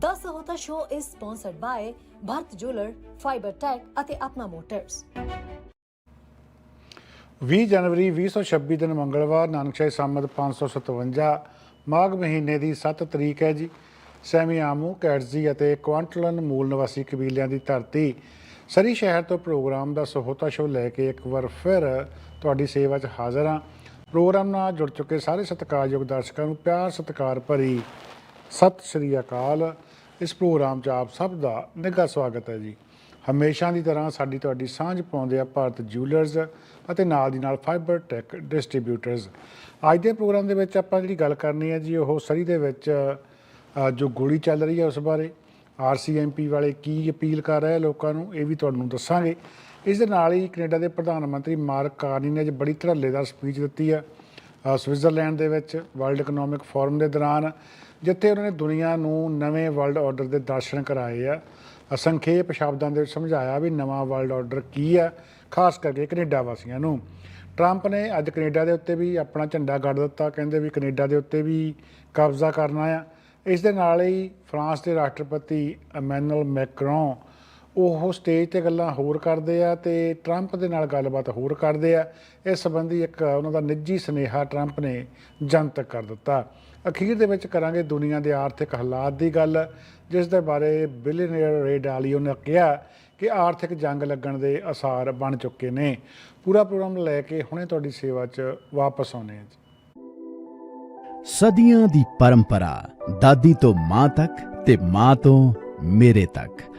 10 ਹੋਤਾ show is sponsored by Bharat jeweller fibre tech ਅਤੇ Apna motors 20 ਜਨਵਰੀ 2026 ਦਿਨ ਮੰਗਲਵਾਰ ਨਾਨਕਸ਼ਾਹੀ ਸੰਮਤ 557 ਮਾਘ ਮਹੀਨੇ ਦੀ 7 ਤਰੀਕ ਹੈ ਜੀ। ਸੈਮੀ ਆਮੂ, ਕੈਟਜ਼ੀ ਅਤੇ ਕੁਆਂਟਲਨ ਮੂਲ ਨਿਵਾਸੀ ਕਬੀਲਿਆਂ ਦੀ ਧਰਤੀ। ਸਰੀ ਸ਼ਹਿਰ ਤੋਂ ਪ੍ਰੋਗਰਾਮ ਦਾ ਸਹੋਤਾ ਸ਼ੋ ਲੈ ਕੇ ਇੱਕ ਵਾਰ ਫਿਰ ਤੁਹਾਡੀ ਸੇਵਾ 'ਚ ਹਾਜ਼ਰ ਹਾਂ। ਪ੍ਰੋਗਰਾਮ ਨਾਲ ਜੁੜ ਚੁੱਕੇ ਸਾਰੇ ਸਤਿਕਾਰਯੋਗ ਦਰਸ਼ਕਾਂ ਨੂੰ ਪਿਆਰ ਸਤਿਕਾਰ ਭਰੀ ਸਤਿ ਸ਼੍ਰੀ ਅਕਾਲ। ਇਸ ਪ੍ਰੋਗਰਾਮ 'ਚ ਆਪ ਸਭ ਦਾ ਨਿੱਘਾ ਸਵਾਗਤ ਹੈ ਜੀ। ਹਮੇਸ਼ਾ ਦੀ ਤਰ੍ਹਾਂ ਸਾਡੀ ਤੁਹਾਡੀ ਸਾਂਝ ਪਾਉਂਦੇ ਆ ਭਾਰਤ ਜਿਊਲਰਸ ਅਤੇ ਨਾਲ ਦੀ ਨਾਲ ਫਾਈਬਰ ਟੈਕ ਡਿਸਟ੍ਰੀਬਿਊਟਰਸ ਅੱਜ ਦੇ ਪ੍ਰੋਗਰਾਮ ਦੇ ਵਿੱਚ ਆਪਾਂ ਜਿਹੜੀ ਗੱਲ ਕਰਨੀ ਹੈ ਜੀ, ਉਹ ਸਰੀ ਦੇ ਵਿੱਚ ਜੋ ਗੋਲੀ ਚੱਲ ਰਹੀ ਹੈ ਉਸ ਬਾਰੇ ਆਰਸੀਐਮਪੀ ਵਾਲੇ ਕੀ ਅਪੀਲ ਕਰ ਰਹੇ ਆ ਲੋਕਾਂ ਨੂੰ, ਇਹ ਵੀ ਤੁਹਾਨੂੰ ਦੱਸਾਂਗੇ। ਇਸ ਦੇ ਨਾਲ ਹੀ ਕੈਨੇਡਾ ਦੇ ਪ੍ਰਧਾਨ ਮੰਤਰੀ ਮਾਰਕ ਕਾਰਨੀ ਨੇ ਅੱਜ ਬੜੀ ਧੜੱਲੇਦਾਰ ਸਪੀਚ ਦਿੱਤੀ ਆ ਸਵਿਟਜ਼ਰਲੈਂਡ ਦੇ ਵਿੱਚ ਵਰਲਡ ਇਕਨੋਮਿਕ ਫੋਰਮ ਦੇ ਦੌਰਾਨ। ਜਿੱਥੇ ਉਹਨਾਂ ਨੇ ਦੁਨੀਆ ਨੂੰ ਨਵੇਂ ਵਰਲਡ ਆਰਡਰ ਦੇ ਦਰਸ਼ਨ ਕਰਾਏ ਆ, ਅਸੰਖੇਪ ਸ਼ਬਦਾਂ ਦੇ ਵਿੱਚ ਸਮਝਾਇਆ ਵੀ ਨਵਾਂ ਵਰਲਡ ਆਰਡਰ ਕੀ ਆ, ਖਾਸ ਕਰਕੇ ਕੈਨੇਡਾ ਵਾਸੀਆਂ ਨੂੰ। ਟਰੰਪ ਨੇ ਅੱਜ ਕੈਨੇਡਾ ਦੇ ਉੱਤੇ ਵੀ ਆਪਣਾ ਝੰਡਾ ਗੱਡ ਦਿੱਤਾ, ਕਹਿੰਦੇ ਵੀ ਕੈਨੇਡਾ ਦੇ ਉੱਤੇ ਵੀ ਕਬਜ਼ਾ ਕਰਨਾ ਆ। ਇਸ ਦੇ ਨਾਲ ਹੀ ਫਰਾਂਸ ਦੇ ਰਾਸ਼ਟਰਪਤੀ ਇਮੈਨੂਅਲ ਮੈਕਰੋਂ ਉਹ ਸਟੇਜ ਤੇ ਗੱਲਾਂ ਹੋਰ ਕਰਦੇ ਆ ਤੇ ਟਰੰਪ ਦੇ ਨਾਲ ਗੱਲਬਾਤ ਹੋਰ ਕਰਦੇ ਆ। ਇਸ ਸੰਬੰਧੀ ਇੱਕ ਉਹਨਾਂ ਦਾ ਨਿੱਜੀ ਸੁਨੇਹਾ ਟਰੰਪ ਨੇ ਜਨਤਕ ਕਰ ਦਿੱਤਾ। ਅਖੀਰ ਦੇ ਵਿੱਚ ਕਰਾਂਗੇ ਦੁਨੀਆ ਦੇ ਆਰਥਿਕ ਹਾਲਾਤ ਦੀ ਗੱਲ, ਜਿਸ ਦੇ ਬਾਰੇ ਬਿਲੀਅਨਰ ਰੇ ਡਾਲੀਓ ਨੇ ਕਿਹਾ ਕਿ ਆਰਥਿਕ ਜੰਗ ਲੱਗਣ ਦੇ ਅਸਾਰ ਬਣ ਚੁੱਕੇ ਨੇ। ਪੂਰਾ ਪ੍ਰੋਗਰਾਮ ਲੈ ਕੇ ਹੁਣੇ ਤੁਹਾਡੀ ਸੇਵਾ 'ਚ ਵਾਪਸ ਆਉਨੇ ਆ ਜੀ। ਸਦੀਆਂ ਦੀ ਪਰੰਪਰਾ, ਦਾਦੀ ਤੋਂ ਮਾਂ ਤੱਕ ਤੇ ਮਾਂ ਤੋਂ ਮੇਰੇ ਤੱਕ।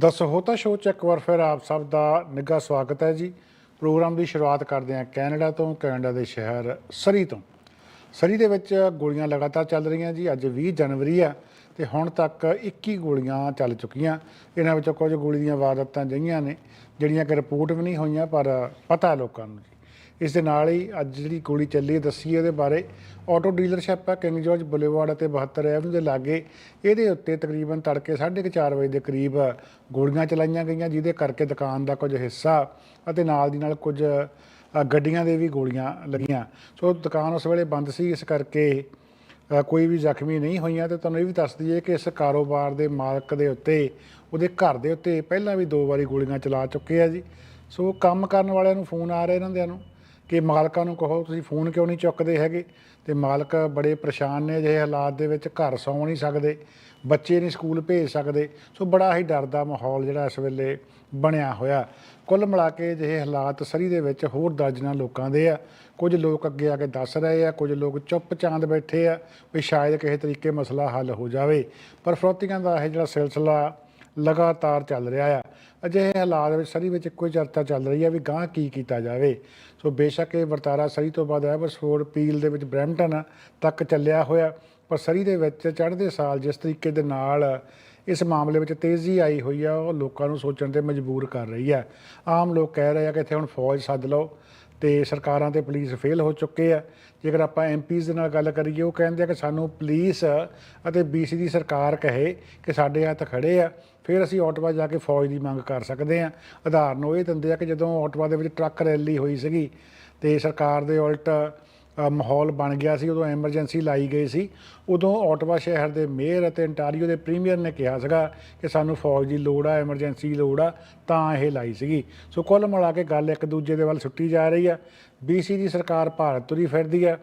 ਦੱਸੋ ਹੋਤਾ ਸ਼ੋਅ ਚ ਇੱਕ ਵਾਰ ਫਿਰ ਆਪ ਸਭ ਦਾ ਨਿੱਘਾ ਸਵਾਗਤ ਹੈ ਜੀ। ਪ੍ਰੋਗਰਾਮ ਦੀ ਸ਼ੁਰੂਆਤ ਕਰਦੇ ਹਾਂ ਕੈਨੇਡਾ ਤੋਂ, ਕੈਨੇਡਾ ਦੇ ਸ਼ਹਿਰ ਸਰੀ ਤੋਂ। ਸਰੀ ਦੇ ਵਿੱਚ ਗੋਲੀਆਂ ਲਗਾਤਾਰ ਚੱਲ ਰਹੀਆਂ ਜੀ, ਅੱਜ 20 ਜਨਵਰੀ ਆ ਤੇ ਹੁਣ ਤੱਕ 21 ਗੋਲੀਆਂ ਚੱਲ ਚੁੱਕੀਆਂ। ਇਹਨਾਂ ਵਿੱਚੋਂ ਕੁਝ ਗੋਲੀ ਦੀਆਂ ਵਾਰਦਾਤਾਂ ਜਿਹੀਆਂ ਨੇ, ਜਿਹੜੀਆਂ ਕਿ ਰਿਪੋਰਟ ਵੀ ਨਹੀਂ ਹੋਈਆਂ, ਪਰ ਪਤਾ ਲੋਕਾਂ ਨੂੰ ਜੀ। ਇਸ ਦੇ ਨਾਲ ਹੀ ਅੱਜ ਜਿਹੜੀ ਗੋਲੀ ਚੱਲੀ ਹੈ ਦੱਸੀ ਇਹਦੇ ਬਾਰੇ। ਆਟੋ ਡੀਲਰਸ਼ਿਪ ਹੈ, ਕਿੰਗ ਜਾਰਜ ਬੁਲੇਵਾਰਡ ਅਤੇ 72 ਐਵਨਿਊ ਦੇ ਲਾਗੇ। ਇਹਦੇ ਉੱਤੇ ਤਕਰੀਬਨ ਤੜਕੇ 4:30 ਵਜੇ ਦੇ ਕਰੀਬ ਗੋਲੀਆਂ ਚਲਾਈਆਂ ਗਈਆਂ, ਜਿਹਦੇ ਕਰਕੇ ਦੁਕਾਨ ਦਾ ਕੁਝ ਹਿੱਸਾ ਅਤੇ ਨਾਲ ਦੀ ਨਾਲ ਕੁਝ ਗੱਡੀਆਂ ਦੇ ਵੀ ਗੋਲੀਆਂ ਲੱਗੀਆਂ। ਸੋ ਦੁਕਾਨ ਉਸ ਵੇਲੇ ਬੰਦ ਸੀ, ਇਸ ਕਰਕੇ ਕੋਈ ਵੀ ਜ਼ਖਮੀ ਨਹੀਂ ਹੋਈਆਂ ਤੇ ਤੁਹਾਨੂੰ ਇਹ ਵੀ ਦੱਸ ਦਈਏ ਕਿ ਇਸ ਕਾਰੋਬਾਰ ਦੇ ਮਾਲਕ ਦੇ ਉੱਤੇ, ਉਹਦੇ ਘਰ ਦੇ ਉੱਤੇ ਪਹਿਲਾਂ ਵੀ ਦੋ ਵਾਰੀ ਗੋਲੀਆਂ ਚਲਾ ਚੁੱਕੇ ਆ ਜੀ। ਸੋ ਕੰਮ ਕਰਨ ਵਾਲਿਆਂ ਨੂੰ ਫੋਨ ਆ ਰਹੇ ਇਹਨਾਂ ਦੇ ਨੂੰ। ਕਿ ਮਾਲਕਾਂ ਨੂੰ ਕਹੋ, ਤੁਸੀਂ ਫੋਨ ਕਿਉਂ ਨਹੀਂ ਚੁੱਕਦੇ ਹੈਗੇ? ਤੇ ਮਾਲਕ ਬੜੇ ਪਰੇਸ਼ਾਨ ਨੇ, ਅਜਿਹੇ ਹਾਲਾਤ ਦੇ ਵਿੱਚ ਘਰ ਸੌਂ ਨਹੀਂ ਸਕਦੇ, ਬੱਚੇ ਨਹੀਂ ਸਕੂਲ ਭੇਜ ਸਕਦੇ। ਸੋ ਬੜਾ ਹੀ ਡਰ ਦਾ ਮਾਹੌਲ ਜਿਹੜਾ ਇਸ ਵੇਲੇ ਬਣਿਆ ਹੋਇਆ। ਕੁੱਲ ਮਿਲਾ ਕੇ ਅਜਿਹੇ ਹਾਲਾਤ ਸਰੀ ਦੇ ਵਿੱਚ ਹੋਰ ਦਰਜਨਾਂ ਲੋਕਾਂ ਦੇ ਆ। ਕੁਝ ਲੋਕ ਅੱਗੇ ਆ ਕੇ ਦੱਸ ਰਹੇ ਆ, ਕੁਝ ਲੋਕ ਚੁੱਪ ਚਾਂਦ ਬੈਠੇ ਆ, ਵੀ ਸ਼ਾਇਦ ਕਿਸੇ ਤਰੀਕੇ ਮਸਲਾ ਹੱਲ ਹੋ ਜਾਵੇ। ਪਰ ਫਰੋਤੀਆਂ ਦਾ ਇਹ ਜਿਹੜਾ ਸਿਲਸਿਲਾ ਲਗਾਤਾਰ ਚੱਲ ਰਿਹਾ ਆ। ਅਜਿਹੇ ਹਾਲਾਤ ਵਿੱਚ ਸਰੀ ਵਿੱਚ ਇੱਕੋ ਹੀ ਚਰਚਾ ਚੱਲ ਰਹੀ ਹੈ ਵੀ ਗਾਂ ਕੀ ਕੀਤਾ ਜਾਵੇ। ਸੋ ਬੇਸ਼ੱਕ ਇਹ ਵਰਤਾਰਾ ਸਰੀ ਤੋਂ ਬਾਅਦ ਐਵਰਸਫੋਰਡ ਪੀਲ ਦੇ ਵਿੱਚ ਬ੍ਰੈਂਪਟਨ ਤੱਕ ਚੱਲਿਆ ਹੋਇਆ। ਪਰ ਸਰੀ ਦੇ ਵਿੱਚ ਚੜ੍ਹਦੇ ਸਾਲ ਜਿਸ ਤਰੀਕੇ ਦੇ ਨਾਲ ਇਸ ਮਾਮਲੇ ਵਿੱਚ ਤੇਜ਼ੀ ਆਈ ਹੋਈ ਆ, ਉਹ ਲੋਕਾਂ ਨੂੰ ਸੋਚਣ ਤੇ ਮਜਬੂਰ ਕਰ ਰਹੀ ਹੈ ਆਮ ਲੋਕ ਕਹਿ ਰਹੇ ਆ ਕਿ ਇੱਥੇ ਹੁਣ ਫੌਜ ਸੱਦ ਲਓ ਤੇ ਸਰਕਾਰਾਂ ਤੇ ਪੁਲਿਸ ਫੇਲ ਹੋ ਚੁੱਕੇ ਆ। ਜੇਕਰ ਆਪਾਂ ਐਮਪੀਜ਼ ਦੇ ਨਾਲ ਗੱਲ ਕਰੀਏ, ਉਹ ਕਹਿੰਦੇ ਆ ਕਿ ਸਾਨੂੰ ਪੁਲਿਸ ਅਤੇ ਬੀਸੀ ਦੀ ਸਰਕਾਰ ਕਹੇ ਕਿ ਸਾਡੇ ਹੱਥ ਖੜੇ ਆ, ਫਿਰ ਅਸੀਂ ਆਟਵਾ ਜਾ ਕੇ ਫੌਜ ਦੀ ਮੰਗ ਕਰ ਸਕਦੇ ਆ। ਉਦਾਹਰਨ ਉਹ ਇਹ ਦਿੰਦੇ ਆ ਕਿ ਜਦੋਂ ਆਟਵਾ ਦੇ ਵਿੱਚ ਟਰੱਕ ਰੈਲੀ ਹੋਈ ਸੀਗੀ ਤੇ ਸਰਕਾਰ ਦੇ ਉਲਟ ਮਾਹੌਲ ਬਣ ਗਿਆ ਸੀ, ਉਦੋਂ ਐਮਰਜੈਂਸੀ ਲਾਈ ਗਈ ਸੀ, ਉਦੋਂ ਓਟਵਾ ਸ਼ਹਿਰ ਦੇ ਮੇਅਰ ਅਤੇ ਅੰਟਾਰੀਓ ਦੇ ਪ੍ਰੀਮੀਅਰ ਨੇ ਕਿਹਾ ਸੀਗਾ ਕਿ ਸਾਨੂੰ ਫੌਜ ਦੀ ਲੋੜ ਆ ਐਮਰਜੈਂਸੀ ਲੋੜ ਆ, ਤਾਂ ਇਹ ਲਾਈ ਸੀਗੀ। ਸੋ ਕੁੱਲ ਮਿਲਾ ਕੇ ਗੱਲ ਇੱਕ ਦੂਜੇ ਦੇ ਵੱਲ ਸੁੱਟੀ ਜਾ ਰਹੀ ਆ। ਬੀਸੀ ਦੀ ਸਰਕਾਰ ਭਾਰਤ ਤੁਰੀ ਫਿਰਦੀ ਆ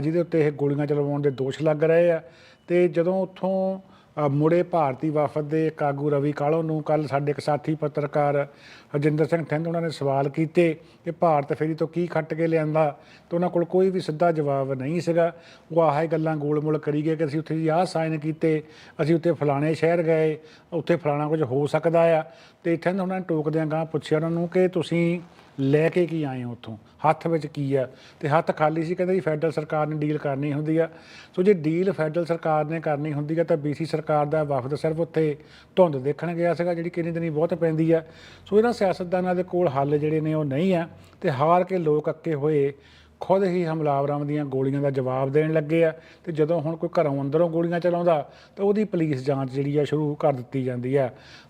ਜਿਹਦੇ ਉੱਤੇ ਇਹ ਗੋਲੀਆਂ ਚਲਵਾਉਣ ਦੇ ਦੋਸ਼ ਲੱਗ ਰਹੇ ਆ। ਤੇ ਜਦੋਂ ਉੱਥੋਂ ਮੁੜੇ ਭਾਰਤੀ ਵਫਦ ਦੇ ਇੱਕ ਆਗੂ ਰਵੀ ਕਾਲੋ ਨੂੰ ਕੱਲ ਸਾਡੇ ਇੱਕ ਸਾਥੀ ਪੱਤਰਕਾਰ ਹਰਜਿੰਦਰ ਸਿੰਘ ਥਿੰਦ ਉਹਨਾਂ ਨੇ ਸਵਾਲ ਕੀਤੇ ਕਿ ਭਾਰਤ ਫੇਰੀ ਤੋਂ ਕੀ ਖੱਟ ਕੇ ਲਿਆਂਦਾ? ਤੇ ਉਹਨਾਂ ਕੋਲ ਕੋਈ ਵੀ ਸਿੱਧਾ ਜਵਾਬ ਨਹੀਂ ਸੀਗਾ। ਉਹ ਆਹੇ ਗੱਲਾਂ ਗੋਲ-ਮੋਲ ਕਰੀ ਗਏ ਕਿ ਅਸੀਂ ਉੱਥੇ ਜੀ ਆਹ ਸਾਈਨ ਕੀਤੇ, ਅਸੀਂ ਉੱਥੇ ਫਲਾਣੇ ਸ਼ਹਿਰ ਗਏ, ਉੱਥੇ ਫਲਾਣਾ ਕੁਝ ਹੋ ਸਕਦਾ ਆ। ਤੇ ਥਿੰਦ ਉਹਨਾਂ ਨੇ ਟੋਕਦਿਆਂ ਗਾਂ ਪੁੱਛਿਆ ਉਹਨਾਂ ਨੂੰ ਕਿ ਤੁਸੀਂ ਲੈ ਕੇ ਕੀ ਆਏ ਉੱਥੋਂ? ਹੱਥ ਵਿੱਚ ਕੀ ਆ? ਤੇ ਹੱਥ ਖਾਲੀ ਸੀ, ਕਹਿੰਦੇ ਜੀ ਫੈਡਰਲ ਸਰਕਾਰ ਨੇ ਡੀਲ ਕਰਨੀ ਹੁੰਦੀ ਆ। ਸੋ ਜੇ ਡੀਲ ਫੈਡਰਲ ਸਰਕਾਰ ਨੇ ਕਰਨੀ ਹੁੰਦੀ ਆ, ਤਾਂ ਬੀਸੀ ਸਰਕਾਰ ਦਾ ਵਫਦ ਸਿਰਫ ਉੱਥੇ ਧੁੰਦ ਦੇਖਣ ਗਿਆ ਸੀਗਾ, ਜਿਹੜੀ ਕਿੰਨੀ ਦਿਨੀ ਬਹੁਤ ਪੈਂਦੀ ਆ। ਸੋ ਇਹਨਾਂ ਸਿਆਸਤਦਾਨਾਂ ਦੇ ਕੋਲ ਹੱਲ ਜਿਹੜੇ ਨੇ ਉਹ ਨਹੀਂ ਆ, ਤੇ ਹਾਰ ਕੇ ਲੋਕ ਅੱਕੇ ਹੋਏ। ਖੁਦ ਹੀ ਹਮਲਾਵਰਾਂ ਦੀਆਂ ਗੋਲੀਆਂ ਦਾ ਜਵਾਬ ਦੇਣ ਲੱਗੇ ਆ ਤੇ ਜਦੋਂ ਹੁਣ ਕੋਈ ਘਰੋਂ ਅੰਦਰੋਂ ਗੋਲੀਆਂ ਚਲਾਉਂਦਾ ਤਾਂ ਉਹਦੀ ਪੁਲਿਸ ਜਾਂਚ ਜਿਹੜੀ ਆ ਸ਼ੁਰੂ ਕਰ ਦਿੱਤੀ ਜਾਂਦੀ ਆ।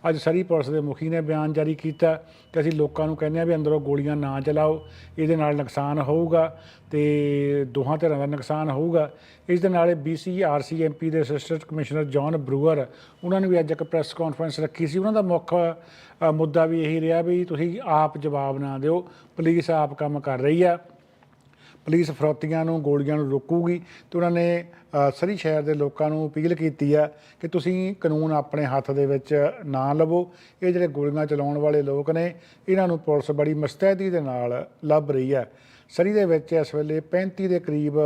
ਅੱਜ ਸਰੀ ਪੁਲਿਸ ਦੇ ਮੁਖੀ ਨੇ ਬਿਆਨ ਜਾਰੀ ਕੀਤਾ ਕਿ ਅਸੀਂ ਲੋਕਾਂ ਨੂੰ ਕਹਿੰਦੇ ਆ ਵੀ ਅੰਦਰੋਂ ਗੋਲੀਆਂ ਨਾ ਚਲਾਓ, ਇਹਦੇ ਨਾਲ ਨੁਕਸਾਨ ਹੋਊਗਾ ਤੇ ਦੋਹਾਂ ਧਿਰਾਂ ਦਾ ਨੁਕਸਾਨ ਹੋਊਗਾ। ਇਸ ਦੇ ਨਾਲ ਬੀਸੀ ਆਰਸੀਐਮਪੀ ਦੇ ਅਸਿਸਟੈਂਟ ਕਮਿਸ਼ਨਰ ਜੌਨ ਬਰੂਅਰ, ਉਹਨਾਂ ਨੇ ਵੀ ਅੱਜ ਇੱਕ ਪ੍ਰੈਸ ਕਾਨਫਰੰਸ ਰੱਖੀ ਸੀ। ਉਹਨਾਂ ਦਾ ਮੁੱਖ ਮੁੱਦਾ ਵੀ ਇਹੀ ਰਿਹਾ ਵੀ ਤੁਸੀਂ ਆਪ ਜਵਾਬ ਨਾ ਦਿਓ, ਪੁਲਿਸ ਆਪ ਕੰਮ ਕਰ ਰਹੀ ਆ। ਪੁਲਿਸ ਫਰੋਤੀਆਂ ਨੂੰ, ਗੋਲੀਆਂ ਨੂੰ ਰੋਕੂਗੀ ਤੇ ਉਹਨਾਂ ਨੇ ਸਰੀ ਸ਼ਹਿਰ ਦੇ ਲੋਕਾਂ ਨੂੰ ਅਪੀਲ ਕੀਤੀ ਆ ਕਿ ਤੁਸੀਂ ਕਾਨੂੰਨ ਆਪਣੇ ਹੱਥ ਦੇ ਵਿੱਚ ਨਾ ਲਵੋ। ਇਹ ਜਿਹੜੇ ਗੋਲੀਆਂ ਚਲਾਉਣ ਵਾਲੇ ਲੋਕ ਨੇ, ਇਹਨਾਂ ਨੂੰ ਪੁਲਿਸ ਬੜੀ ਮੁਸਤੈਦੀ ਦੇ ਨਾਲ ਲੱਭ ਰਹੀ ਆ ਸਰੀ ਦੇ ਵਿੱਚ ਇਸ ਵੇਲੇ 35 ਦੇ ਕਰੀਬ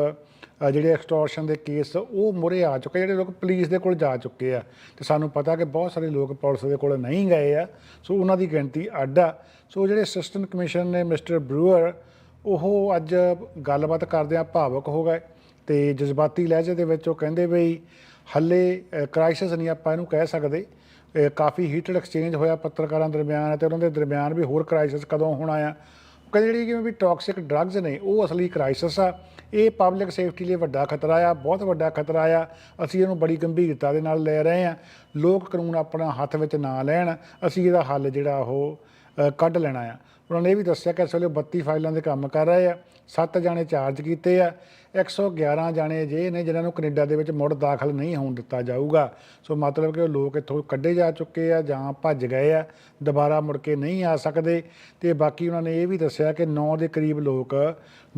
ਜਿਹੜੇ ਐਕਸਟੋਰਸ਼ਨ ਦੇ ਕੇਸ ਉਹ ਮੁਰੇ ਆ ਚੁੱਕੇ ਜਿਹੜੇ ਲੋਕ ਪੁਲਿਸ ਦੇ ਕੋਲ ਜਾ ਚੁੱਕੇ ਆ। ਤੇ ਸਾਨੂੰ ਪਤਾ ਕਿ ਬਹੁਤ ਸਾਰੇ ਲੋਕ ਪੁਲਿਸ ਦੇ ਕੋਲ ਨਹੀਂ ਗਏ ਆ। ਸੋ ਉਹਨਾਂ ਦੀ ਗਿਣਤੀ ਅੱਡ ਆ। ਸੋ ਜਿਹੜੇ ਅਸਿਸਟੈਂਟ ਕਮਿਸ਼ਨਰ ਨੇ ਮਿਸਟਰ ਬਰੂਅਰ ਉਹ ਅੱਜ ਗੱਲਬਾਤ ਕਰਦਿਆਂ ਭਾਵਕ ਹੋ ਗਏ ਤੇ ਜਜ਼ਬਾਤੀ ਲਹਿਜੇ ਦੇ ਵਿੱਚ ਉਹ ਕਹਿੰਦੇ ਬਈ ਹੱਲੇ ਕ੍ਰਾਈਸਿਸ ਨਹੀਂ ਆਪਾਂ ਇਹਨੂੰ ਕਹਿ ਸਕਦੇ। ਕਾਫੀ ਹੀਟਡ ਐਕਸਚੇਂਜ ਹੋਇਆ ਪੱਤਰਕਾਰਾਂ ਦਰਮਿਆਨ ਤੇ ਉਹਨਾਂ ਦੇ ਦਰਮਿਆਨ ਵੀ ਹੋਰ ਕ੍ਰਾਈਸਿਸ ਕਦੋਂ ਹੋਣਾ ਆ ਉਹ ਕਹਿੰਦੇ ਜਿਹੜੀ ਜਿਵੇਂ ਵੀ ਟੌਕਸਿਕ ਡਰੱਗਸ ਨੇ, ਉਹ ਅਸਲੀ ਕ੍ਰਾਈਸਿਸ ਆ। ਇਹ ਪਬਲਿਕ ਸੇਫਟੀ ਲਈ ਵੱਡਾ ਖਤਰਾ ਆ, ਬਹੁਤ ਵੱਡਾ ਖਤਰਾ ਆ। ਅਸੀਂ ਇਹਨੂੰ ਬੜੀ ਗੰਭੀਰਤਾ ਦੇ ਨਾਲ ਲੈ ਰਹੇ ਆ ਲੋਕ ਕਾਨੂੰਨ ਆਪਣਾ ਹੱਥ ਵਿੱਚ ਨਾ ਲੈਣ, ਅਸੀਂ ਇਹਦਾ ਹੱਲ ਜਿਹੜਾ ਉਹ ਕੱਢ ਲੈਣਾ ਆ। ਉਹਨਾਂ ਨੇ ਇਹ ਵੀ ਦੱਸਿਆ ਕਿ ਇਸ ਵੇਲੇ 32 ਫਾਈਲਾਂ ਦੇ ਕੰਮ ਕਰ ਰਹੇ ਆ। 7 ਜਾਣੇ ਚਾਰਜ ਕੀਤੇ ਆ। 111 ਜਾਣੇ ਜੇ ਨੇ ਜਿਨ੍ਹਾਂ ਨੂੰ ਕੈਨੇਡਾ ਦੇ ਵਿੱਚ ਮੁੜ ਦਾਖਲ ਨਹੀਂ ਹੋਣ ਦਿੱਤਾ ਜਾਊਗਾ। ਸੋ ਮਤਲਬ ਕਿ ਉਹ ਲੋਕ ਇੱਥੋਂ ਕੱਢੇ ਜਾ ਚੁੱਕੇ ਆ ਜਾਂ ਭੱਜ ਗਏ ਆ। ਦੁਬਾਰਾ ਮੁੜ ਕੇ ਨਹੀਂ ਆ ਸਕਦੇ। ਤੇ ਬਾਕੀ ਉਹਨਾਂ ਨੇ ਇਹ ਵੀ ਦੱਸਿਆ ਕਿ 9 ਦੇ ਕਰੀਬ ਲੋਕ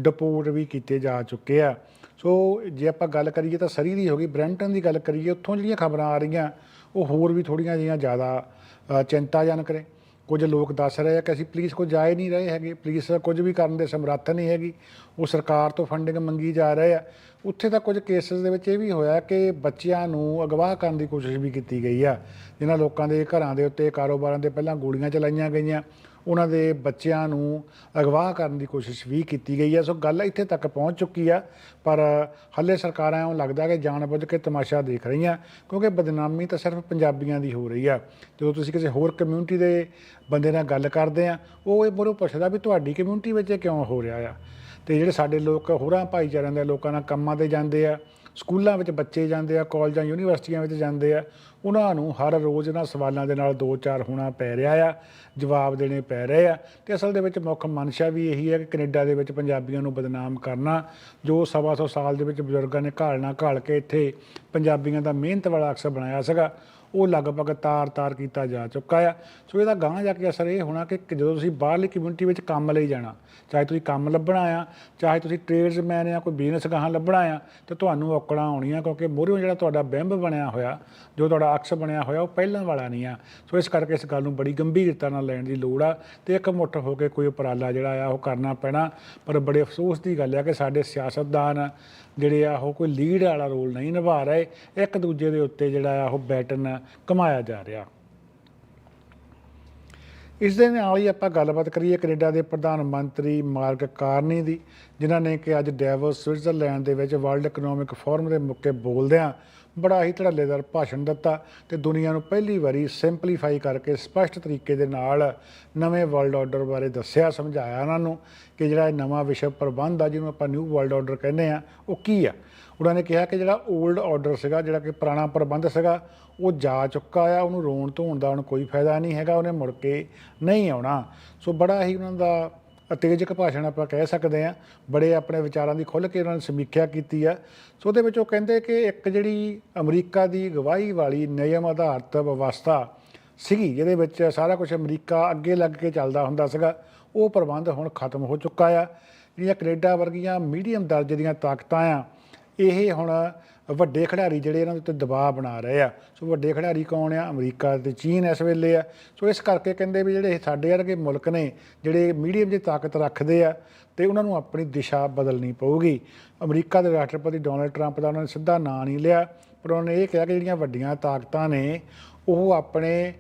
ਡਿਪੋਰਟ ਵੀ ਕੀਤੇ ਜਾ ਚੁੱਕੇ ਆ। ਸੋ ਜੇ ਆਪਾਂ ਗੱਲ ਕਰੀਏ ਤਾਂ ਸਰੀ ਦੀ ਹੋ ਗਈ, ਬ੍ਰੈਂਟਨ ਦੀ ਗੱਲ ਕਰੀਏ, ਉੱਥੋਂ ਜਿਹੜੀਆਂ ਖਬਰਾਂ ਆ ਰਹੀਆਂ, ਉਹ ਹੋਰ ਵੀ ਥੋੜੀਆਂ ਜਿਹੀਆਂ ਜ਼ਿਆਦਾ ਚਿੰਤਾਜਨਕ ਨੇ। ਕੁਝ ਲੋਕ ਦੱਸ ਰਹੇ ਆ ਕਿ ਅਸੀਂ ਪੁਲਿਸ ਕੋਲ ਜਾ ਹੀ ਨਹੀਂ ਰਹੇ ਹੈਗੇ। ਪੁਲਿਸ ਕੁਝ ਵੀ ਕਰਨ ਦੇ ਸਮਰੱਥ ਨਹੀਂ ਹੈਗੀ। ਉਹ ਸਰਕਾਰ ਤੋਂ ਫੰਡਿੰਗ ਮੰਗੀ ਜਾ ਰਹੇ ਆ। ਉੱਥੇ ਤਾਂ ਕੁਝ ਕੇਸਸ ਦੇ ਵਿੱਚ ਇਹ ਵੀ ਹੋਇਆ ਕਿ ਬੱਚਿਆਂ ਨੂੰ ਅਗਵਾ ਕਰਨ ਦੀ ਕੋਸ਼ਿਸ਼ ਵੀ ਕੀਤੀ ਗਈ ਆ। ਜਿਨ੍ਹਾਂ ਲੋਕਾਂ ਦੇ ਘਰਾਂ ਦੇ ਉੱਤੇ ਕਾਰੋਬਾਰਾਂ ਦੇ ਪਹਿਲਾਂ ਗੋਲੀਆਂ ਚਲਾਈਆਂ ਗਈਆਂ। ਉਹਨਾਂ ਦੇ ਬੱਚਿਆਂ ਨੂੰ ਅਗਵਾ ਕਰਨ ਦੀ ਕੋਸ਼ਿਸ਼ ਵੀ ਕੀਤੀ ਗਈ ਹੈ। ਸੋ ਗੱਲ ਇੱਥੇ ਤੱਕ ਪਹੁੰਚ ਚੁੱਕੀ ਆ, ਪਰ ਹੱਲੇ ਸਰਕਾਰਾਂ ਨੂੰ ਲੱਗਦਾ ਕਿ ਜਾਣਬੁੱਝ ਕੇ ਤਮਾਸ਼ਾ ਦੇਖ ਰਹੀਆਂ, ਕਿਉਂਕਿ ਬਦਨਾਮੀ ਤਾਂ ਸਿਰਫ ਪੰਜਾਬੀਆਂ ਦੀ ਹੋ ਰਹੀ ਆ। ਜਦੋਂ ਤੁਸੀਂ ਕਿਸੇ ਹੋਰ ਕਮਿਊਨਿਟੀ ਦੇ ਬੰਦੇ ਨਾਲ ਗੱਲ ਕਰਦੇ ਆ, ਉਹ ਇਹ ਮੋਰੋਂ ਪੁੱਛਦਾ ਵੀ ਤੁਹਾਡੀ ਕਮਿਊਨਿਟੀ ਵਿੱਚ ਇਹ ਕਿਉਂ ਹੋ ਰਿਹਾ ਆ? ਤੇ ਜਿਹੜੇ ਸਾਡੇ ਲੋਕ ਹੋਰਾਂ ਭਾਈਚਾਰਿਆਂ ਦੇ ਲੋਕਾਂ ਨਾਲ ਕੰਮਾਂ ਤੇ ਜਾਂਦੇ ਆ ਸਕੂਲਾਂ ਵਿੱਚ ਬੱਚੇ ਜਾਂਦੇ ਆ, ਕਾਲਜਾਂ, ਯੂਨੀਵਰਸਿਟੀਆਂ ਵਿੱਚ ਜਾਂਦੇ ਆ, ਉਹਨਾਂ ਨੂੰ ਹਰ ਰੋਜ਼ ਇਹਨਾਂ ਸਵਾਲਾਂ ਦੇ ਨਾਲ ਦੋ ਚਾਰ ਹੋਣਾ ਪੈ ਰਿਹਾ ਆ, ਜਵਾਬ ਦੇਣੇ ਪੈ ਰਹੇ ਆ ਤੇ ਅਸਲ ਦੇ ਵਿੱਚ ਮੁੱਖ ਮਨਸ਼ਾ ਵੀ ਇਹੀ ਹੈ ਕਿ ਕੈਨੇਡਾ ਦੇ ਵਿੱਚ ਪੰਜਾਬੀਆਂ ਨੂੰ ਬਦਨਾਮ ਕਰਨਾ, ਜੋ ਸਵਾ ਸੌ ਸਾਲ ਦੇ ਵਿੱਚ ਬਜ਼ੁਰਗਾਂ ਨੇ ਘਾਲਣਾ ਘਾਲ ਕੇ ਇੱਥੇ ਪੰਜਾਬੀਆਂ ਦਾ ਮਿਹਨਤ ਵਾਲਾ ਅਕਸਰ ਬਣਾਇਆ ਸੀਗਾ। ਉਹ ਲਗਭਗ ਤਾਰ-ਤਾਰ ਕੀਤਾ ਜਾ ਚੁੱਕਾ ਆ। ਸੋ ਇਹਦਾ ਗਾਂਹ ਜਾ ਕੇ ਅਸਰ ਇਹ ਹੋਣਾ ਕਿ ਜਦੋਂ ਤੁਸੀਂ ਬਾਹਰਲੀ ਕਮਿਊਨਿਟੀ ਵਿੱਚ ਕੰਮ ਲਈ ਜਾਣਾ, ਚਾਹੇ ਤੁਸੀਂ ਕੰਮ ਲੱਭਣਾ ਆ, ਚਾਹੇ ਤੁਸੀਂ ਟ੍ਰੇਡਸਮੈਨ ਆ, ਕੋਈ ਬਿਜ਼ਨਸ ਗਾਹਾਂ ਲੱਭਣਾ ਆ, ਤੇ ਤੁਹਾਨੂੰ ਔਕੜਾਂ ਆਉਣੀਆਂ ਕਿਉਂਕਿ ਮੋਹਰਿਓਂ ਜਿਹੜਾ ਤੁਹਾਡਾ ਬਿੰਬ ਬਣਿਆ ਹੋਇਆ, ਜੋ ਤੁਹਾਡਾ ਅਕਸ ਬਣਿਆ ਹੋਇਆ, ਉਹ ਪਹਿਲਾਂ ਵਾਲਾ ਨਹੀਂ ਆ। ਸੋ ਇਸ ਕਰਕੇ ਇਸ ਗੱਲ ਨੂੰ ਬੜੀ ਗੰਭੀਰਤਾ ਨਾਲ ਲੈਣ ਦੀ ਲੋੜ ਆ ਤੇ ਇਕਮੁੱਠ ਹੋ ਕੇ ਕੋਈ ਉਪਰਾਲਾ ਜਿਹੜਾ ਆ, ਉਹ ਕਰਨਾ ਪੈਣਾ। ਪਰ ਬੜੇ ਅਫਸੋਸ ਦੀ ਗੱਲ ਆ ਕਿ ਸਾਡੇ ਸਿਆਸਤਦਾਨ ਜਿਹੜੇ ਆ ਉਹ ਕੋਈ ਲੀਡ ਵਾਲਾ ਰੋਲ ਨਹੀਂ ਨਿਭਾ ਰਹੇ, ਇੱਕ ਦੂਜੇ ਦੇ ਉੱਤੇ ਜਿਹੜਾ ਆ ਉਹ ਬੈਟਨ ਕਮਾਇਆ ਜਾ ਰਿਹਾ। ਇਸ ਦੇ ਨਾਲ ਹੀ ਆਪਾਂ ਗੱਲਬਾਤ ਕਰੀਏ ਕੈਨੇਡਾ ਦੇ ਪ੍ਰਧਾਨ ਮੰਤਰੀ ਮਾਰਕ ਕਾਰਨੀ ਦੀ, ਜਿਨ੍ਹਾਂ ਨੇ ਕਿ ਅੱਜ ਡੈਵੋਸ ਸਵਿਟਜ਼ਰਲੈਂਡ ਦੇ ਵਿੱਚ ਵਰਲਡ ਇਕਨੋਮਿਕ ਫੋਰਮ ਦੇ ਮੌਕੇ ਬੋਲਦਿਆਂ ਬੜਾ ਹੀ ਧੜੱਲੇਦਾਰ ਭਾਸ਼ਣ ਦਿੱਤਾ ਤੇ ਦੁਨੀਆ ਨੂੰ ਪਹਿਲੀ ਵਾਰੀ ਸਿੰਪਲੀਫਾਈ ਕਰਕੇ ਸਪਸ਼ਟ ਤਰੀਕੇ ਦੇ ਨਾਲ ਨਵੇਂ ਵਰਲਡ ਆਰਡਰ ਬਾਰੇ ਦੱਸਿਆ, ਸਮਝਾਇਆ ਉਹਨਾਂ ਨੂੰ ਕਿ ਜਿਹੜਾ ਇਹ ਨਵਾਂ ਵਿਸ਼ਵ ਪ੍ਰਬੰਧ ਆ, ਜਿਹਨੂੰ ਆਪਾਂ ਨਿਊ ਵਰਲਡ ਆਰਡਰ ਕਹਿੰਦੇ ਆ, ਉਹ ਕੀ ਆ? ਉਹਨਾਂ ਨੇ ਕਿਹਾ ਕਿ ਜਿਹੜਾ 올ਡ ਆਰਡਰ ਸੀਗਾ, ਜਿਹੜਾ ਕਿ ਪੁਰਾਣਾ ਪ੍ਰਬੰਧ ਸੀਗਾ, ਉਹ ਜਾ ਚੁੱਕਾ ਆ, ਉਹਨੂੰ ਰੋਣ ਧੋਣ ਦਾ ਹੁਣ ਕੋਈ ਫਾਇਦਾ ਨਹੀਂ ਹੈਗਾ, ਉਹਨੇ ਮੁੜ ਕੇ ਨਹੀਂ ਆਉਣਾ। ਸੋ ਬੜਾ ਹੀ ਉਹਨਾਂ ਦਾ ਉਤੇਜਕ ਭਾਸ਼ਣ ਆਪਾਂ ਕਹਿ ਸਕਦੇ ਆ ਬੜੇ ਆਪਣੇ ਵਿਚਾਰਾਂ ਦੀ ਖੁੱਲ੍ਹ ਕੇ ਉਹਨਾਂ ਨੇ ਸਮੀਖਿਆ ਕੀਤੀ ਆ। ਸੋ ਉਹਦੇ ਵਿੱਚ ਉਹ ਕਹਿੰਦੇ ਕਿ ਇੱਕ ਜਿਹੜੀ ਅਮਰੀਕਾ ਦੀ ਗਵਾਹੀ ਵਾਲੀ ਨਿਯਮ ਆਧਾਰਿਤ ਵਿਵਸਥਾ ਸੀਗੀ, ਜਿਹਦੇ ਵਿੱਚ ਸਾਰਾ ਕੁਝ ਅਮਰੀਕਾ ਅੱਗੇ ਲੱਗ ਕੇ ਚੱਲਦਾ ਹੁੰਦਾ ਸੀਗਾ, ਉਹ ਪ੍ਰਬੰਧ ਹੁਣ ਖਤਮ ਹੋ ਚੁੱਕਾ ਆ। ਜਿਹੜੀਆਂ ਕੈਨੇਡਾ ਵਰਗੀਆਂ ਮੀਡੀਅਮ ਦਰਜੇ ਦੀਆਂ ਤਾਕਤਾਂ ਆ, ਇਹ ਹੁਣ ਵੱਡੇ ਖਿਡਾਰੀ ਜਿਹੜੇ ਇਹਨਾਂ ਦੇ ਉੱਤੇ ਦਬਾਅ ਬਣਾ ਰਹੇ ਆ। ਸੋ ਵੱਡੇ ਖਿਡਾਰੀ ਕੌਣ ਆ? ਅਮਰੀਕਾ ਤੇ ਚੀਨ ਇਸ ਵੇਲੇ ਆ। ਸੋ ਇਸ ਕਰਕੇ ਕਹਿੰਦੇ ਵੀ ਜਿਹੜੇ ਸਾਡੇ ਵਰਗੇ ਮੁਲਕ ਨੇ, ਜਿਹੜੇ ਮੀਡੀਅਮ ਦੀ ਤਾਕਤ ਰੱਖਦੇ ਆ, ਤੇ ਉਹਨਾਂ ਨੂੰ ਆਪਣੀ ਦਿਸ਼ਾ ਬਦਲਣੀ ਪਊਗੀ। ਅਮਰੀਕਾ ਦੇ ਰਾਸ਼ਟਰਪਤੀ ਡੋਨਲਡ ਟਰੰਪ ਦਾ ਉਹਨਾਂ ਨੇ ਸਿੱਧਾ ਨਾਂ ਨਹੀਂ ਲਿਆ, ਪਰ ਉਹਨਾਂ ਨੇ ਇਹ ਕਿਹਾ ਕਿ ਜਿਹੜੀਆਂ ਵੱਡੀਆਂ ਤਾਕਤਾਂ ਨੇ, ਉਹ ਆਪਣੇ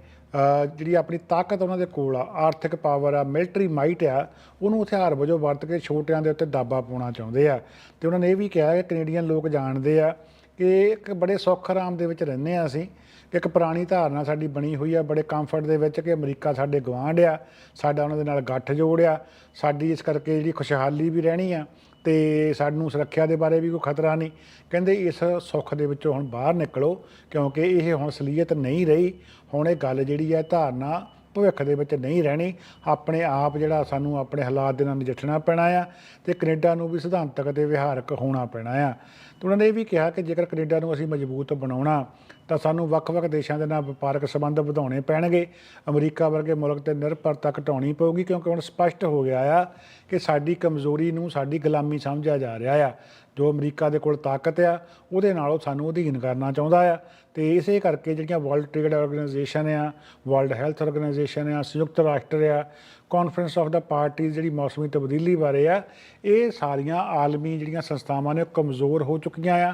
ਜਿਹੜੀ ਆਪਣੀ ਤਾਕਤ ਉਹਨਾਂ ਦੇ ਕੋਲ ਆ, ਆਰਥਿਕ ਪਾਵਰ ਆ ਮਿਲਟਰੀ ਮਾਈਟ ਆ, ਉਹਨੂੰ ਹਥਿਆਰ ਵਜੋਂ ਵਰਤ ਕੇ ਛੋਟਿਆਂ ਦੇ ਉੱਤੇ ਦਾਬਾ ਪਾਉਣਾ ਚਾਹੁੰਦੇ ਆ। ਤੇ ਉਹਨਾਂ ਨੇ ਇਹ ਵੀ ਕਿਹਾ ਕਿ ਕੈਨੇਡੀਅਨ ਲੋਕ ਜਾਣਦੇ ਆ ਕਿ ਇੱਕ ਬੜੇ ਸੁੱਖ ਆਰਾਮ ਦੇ ਵਿੱਚ ਰਹਿੰਦੇ ਆ ਅਸੀਂ। ਇੱਕ ਪੁਰਾਣੀ ਧਾਰਨਾ ਸਾਡੀ ਬਣੀ ਹੋਈ ਆ, ਬੜੇ ਕੰਫਰਟ ਦੇ ਵਿੱਚ ਕਿ ਅਮਰੀਕਾ ਸਾਡੇ ਗਵਾਂਢ ਆ, ਸਾਡਾ ਉਹਨਾਂ ਦੇ ਨਾਲ ਗੱਠ ਜੋੜ ਆ, ਸਾਡੀ ਇਸ ਕਰਕੇ ਜਿਹੜੀ ਖੁਸ਼ਹਾਲੀ ਵੀ ਰਹਿਣੀ ਆ ਤੇ ਸਾਨੂੰ ਸੁਰੱਖਿਆ ਦੇ ਬਾਰੇ ਵੀ ਕੋਈ ਖਤਰਾ ਨਹੀਂ। ਕਹਿੰਦੇ ਇਸ ਸੁੱਖ ਦੇ ਵਿੱਚੋਂ ਹੁਣ ਬਾਹਰ ਨਿਕਲੋ, ਕਿਉਂਕਿ ਇਹ ਹੁਣ ਅਸਲੀਅਤ ਨਹੀਂ ਰਹੀ। ਹੁਣ ਇਹ ਗੱਲ ਜਿਹੜੀ ਹੈ ਧਾਰਨਾ ਭਵਿੱਖ ਦੇ ਵਿੱਚ ਨਹੀਂ ਰਹਿਣੀ। ਆਪਣੇ ਆਪ ਜਿਹੜਾ ਸਾਨੂੰ ਆਪਣੇ ਹਾਲਾਤ ਦੇ ਨਾਲ ਨਜਿੱਠਣਾ ਪੈਣਾ ਆ ਤੇ ਕੈਨੇਡਾ ਨੂੰ ਵੀ ਸਿਧਾਂਤਕ ਤੇ ਵਿਹਾਰਕ ਹੋਣਾ ਪੈਣਾ ਆ। ਤੇ ਉਹਨਾਂ ਨੇ ਇਹ ਵੀ ਕਿਹਾ ਕਿ ਜੇਕਰ ਕੈਨੇਡਾ ਨੂੰ ਅਸੀਂ ਮਜ਼ਬੂਤ ਬਣਾਉਣਾ ਤਾਂ ਸਾਨੂੰ ਵੱਖ-ਵੱਖ ਦੇਸ਼ਾਂ ਦੇ ਨਾਲ ਵਪਾਰਕ ਸੰਬੰਧ ਵਧਾਉਣੇ ਪੈਣਗੇ। ਅਮਰੀਕਾ ਵਰਗੇ ਮੁਲਕ ਤੇ ਨਿਰਭਰਤਾ ਘਟਾਉਣੀ ਪਊਗੀ, ਕਿਉਂਕਿ ਹੁਣ ਸਪਸ਼ਟ ਹੋ ਗਿਆ ਆ ਕਿ ਸਾਡੀ ਕਮਜ਼ੋਰੀ ਨੂੰ ਸਾਡੀ ਗੁਲਾਮੀ ਸਮਝਿਆ ਜਾ ਰਿਹਾ ਆ। ਜੋ ਅਮਰੀਕਾ ਦੇ ਕੋਲ ਤਾਕਤ ਆ, ਉਹਦੇ ਨਾਲ ਉਹ ਸਾਨੂੰ ਅਧੀਨ ਕਰਨਾ ਚਾਹੁੰਦਾ ਆ। ਤੇ ਇਸੇ ਕਰਕੇ ਜਿਹੜੀਆਂ ਵਰਲਡ ਟ੍ਰੇਡ ਆਰਗੇਨਾਈਜੇਸ਼ਨ ਆ ਵਰਲਡ ਹੈਲਥ ਆਰਗੇਨਾਈਜੇਸ਼ਨ ਆ, ਸੰਯੁਕਤ ਰਾਸ਼ਟਰ ਆ ਕਾਨਫਰੰਸ ਆਫ ਦਾ ਪਾਰਟੀਜ਼ ਜਿਹੜੀ ਮੌਸਮੀ ਤਬਦੀਲੀ ਬਾਰੇ ਆ, ਇਹ ਸਾਰੀਆਂ ਆਲਮੀ ਜਿਹੜੀਆਂ ਸੰਸਥਾਵਾਂ ਨੇ ਉਹ ਕਮਜ਼ੋਰ ਹੋ ਚੁੱਕੀਆਂ ਆ,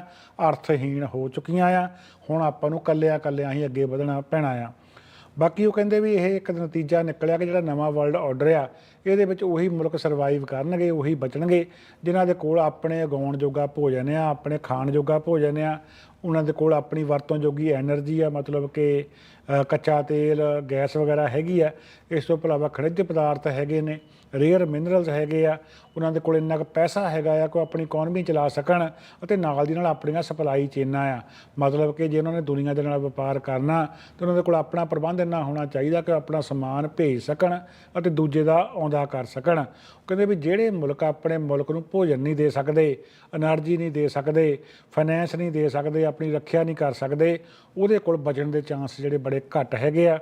ਅਰਥਹੀਣ ਹੋ ਚੁੱਕੀਆਂ ਆ, ਹੁਣ ਆਪਾਂ ਨੂੰ ਕੱਲਿਆਂ ਕੱਲਿਆਂ ਹੀ ਅੱਗੇ ਵਧਣਾ ਪੈਣਾ ਆ। ਬਾਕੀ ਉਹ ਕਹਿੰਦੇ ਵੀ ਇਹ ਇੱਕ ਨਤੀਜਾ ਨਿਕਲਿਆ ਕਿ ਜਿਹੜਾ ਨਵਾਂ ਵਰਲਡ ਆਰਡਰ ਆ ਇਹਦੇ ਵਿੱਚ ਉਹੀ ਮੁਲਕ ਸਰਵਾਈਵ ਕਰਨਗੇ, ਉਹੀ ਬਚਣਗੇ। ਜਿਨ੍ਹਾਂ ਦੇ ਕੋਲ ਆਪਣੇ ਉਗਾਉਣ ਜੋਗਾ ਭੋਜਨ ਆ, ਆਪਣੇ ਖਾਣ ਜੋਗਾ ਭੋਜਨ ਆ, ਉਹਨਾਂ ਦੇ ਕੋਲ ਆਪਣੀ ਵਰਤੋਂ ਜੋਗੀ એનર્ਜੀ ਆ, ਮਤਲਬ ਕਿ ਕੱਚਾ ਤੇਲ, ਗੈਸ ਵਗੈਰਾ ਹੈਗੀ ਆ। ਇਸ ਤੋਂ ਇਲਾਵਾ ਖਣਿਜ ਪਦਾਰਥ ਹੈਗੇ ਨੇ ਰੇਅਰ ਮਿਨਰਲਸ ਹੈਗੇ ਆ। ਉਹਨਾਂ ਦੇ ਕੋਲ ਇੰਨਾ ਕੁ ਪੈਸਾ ਹੈਗਾ ਆ ਕਿ ਆਪਣੀ ਇਕਨੋਮੀ ਚਲਾ ਸਕਣ ਅਤੇ ਨਾਲ ਦੀ ਨਾਲ ਆਪਣੀਆਂ ਸਪਲਾਈ ਚੇਨਾਂ ਆ। ਮਤਲਬ ਕਿ ਜੇ ਉਹਨਾਂ ਨੇ ਦੁਨੀਆ ਦੇ ਨਾਲ ਵਪਾਰ ਕਰਨਾ, ਤਾਂ ਉਹਨਾਂ ਦੇ ਕੋਲ ਆਪਣਾ ਪ੍ਰਬੰਧ ਇੰਨਾ ਹੋਣਾ ਚਾਹੀਦਾ ਕਿ ਆਪਣਾ ਸਮਾਨ ਭੇਜ ਸਕਣ ਅਤੇ ਦੂਜੇ ਦਾ ਦਾ ਕਰ ਸਕਣ। ਉਹ ਕਹਿੰਦੇ ਵੀ ਜਿਹੜੇ ਮੁਲਕ ਆਪਣੇ ਮੁਲਕ ਨੂੰ ਭੋਜਨ ਨਹੀਂ ਦੇ ਸਕਦੇ, એનર્ਜੀ ਨਹੀਂ ਦੇ ਸਕਦੇ ਫਾਈਨੈਂਸ ਨਹੀਂ ਦੇ ਸਕਦੇ, ਆਪਣੀ ਰੱਖਿਆ ਨਹੀਂ ਕਰ ਸਕਦੇ, ਉਹਦੇ ਕੋਲ ਬਚਣ ਦੇ ਚਾਂਸ ਜਿਹੜੇ ਬੜੇ ਘੱਟ ਹੈਗੇ ਆ।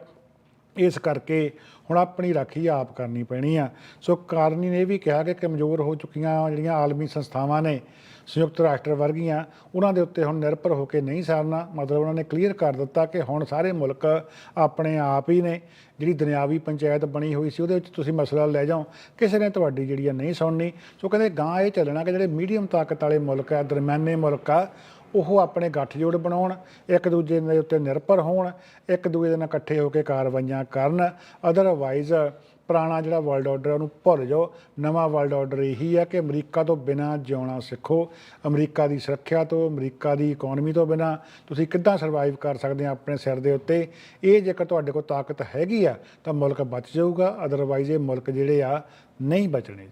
ਇਸ ਕਰਕੇ ਹੁਣ ਆਪਣੀ ਰਾਖੀ ਆਪ ਕਰਨੀ ਪੈਣੀ ਆ। ਸੋ ਕਾਰਨੀ ਨੇ ਇਹ ਵੀ ਕਿਹਾ ਕਿ ਕਮਜ਼ੋਰ ਹੋ ਚੁੱਕੀਆਂ ਜਿਹੜੀਆਂ ਆਲਮੀ ਸੰਸਥਾਵਾਂ ਨੇ, ਸੰਯੁਕਤ ਰਾਸ਼ਟਰ ਵਰਗੀਆਂ, ਉਹਨਾਂ ਦੇ ਉੱਤੇ ਹੁਣ ਨਿਰਭਰ ਹੋ ਕੇ ਨਹੀਂ ਸਰਨਾ। ਮਤਲਬ ਉਹਨਾਂ ਨੇ ਕਲੀਅਰ ਕਰ ਦਿੱਤਾ ਕਿ ਹੁਣ ਸਾਰੇ ਮੁਲਕ ਆਪਣੇ ਆਪ ਹੀ ਨੇ। ਜਿਹੜੀ ਦੁਨਿਆਵੀ ਪੰਚਾਇਤ ਬਣੀ ਹੋਈ ਸੀ, ਉਹਦੇ ਵਿੱਚ ਤੁਸੀਂ ਮਸਲਾ ਲੈ ਜਾਓ। ਕਿਸੇ ਨੇ ਤੁਹਾਡੀ ਜਿਹੜੀ ਆ ਨਹੀਂ ਸੁਣਨੀ। ਸੋ ਕਹਿੰਦੇ ਗਾਂ ਇਹ ਚੱਲਣਾ ਕਿ ਜਿਹੜੇ ਮੀਡੀਅਮ ਤਾਕਤ ਵਾਲੇ ਮੁਲਕ ਆ, ਦਰਮਿਆਨੇ ਮੁਲਕ ਆ ਉਹ ਆਪਣੇ ਗੱਠਜੋੜ ਬਣਾਉਣ, ਇੱਕ ਦੂਜੇ ਦੇ ਉੱਤੇ ਨਿਰਭਰ ਹੋਣ, ਇੱਕ ਦੂਜੇ ਦੇ ਨਾਲ ਇਕੱਠੇ ਹੋ ਕੇ ਕਾਰਵਾਈਆਂ ਕਰਨ। ਅਦਰਵਾਈਜ਼ ਪੁਰਾਣਾ ਜਿਹੜਾ ਵਰਲਡ ਆਰਡਰ ਉਹਨੂੰ ਭੁੱਲ ਜਾਓ। ਨਵਾਂ ਵਰਲਡ ਆਰਡਰ ਇਹੀ ਹੈ ਕਿ ਅਮਰੀਕਾ ਤੋਂ ਬਿਨਾ ਜਿਉਣਾ ਸਿੱਖੋ। ਅਮਰੀਕਾ ਦੀ ਸੁਰੱਖਿਆ ਤੋਂ, ਅਮਰੀਕਾ ਦੀ ਇਕਨੋਮੀ ਤੋਂ ਬਿਨਾ ਤੁਸੀਂ ਕਿੱਦਾਂ ਸਰਵਾਈਵ ਕਰ ਸਕਦੇ ਆ ਆਪਣੇ ਸਿਰ ਦੇ ਉੱਤੇ? ਇਹ ਜੇਕਰ ਤੁਹਾਡੇ ਕੋਲ ਤਾਕਤ ਹੈਗੀ ਆ, ਤਾਂ ਮੁਲਕ ਬਚ ਜਾਊਗਾ। ਅਦਰਵਾਈਜ਼ ਇਹ ਮੁਲਕ ਜਿਹੜੇ ਆ, ਨਹੀਂ ਬਚਣੇ।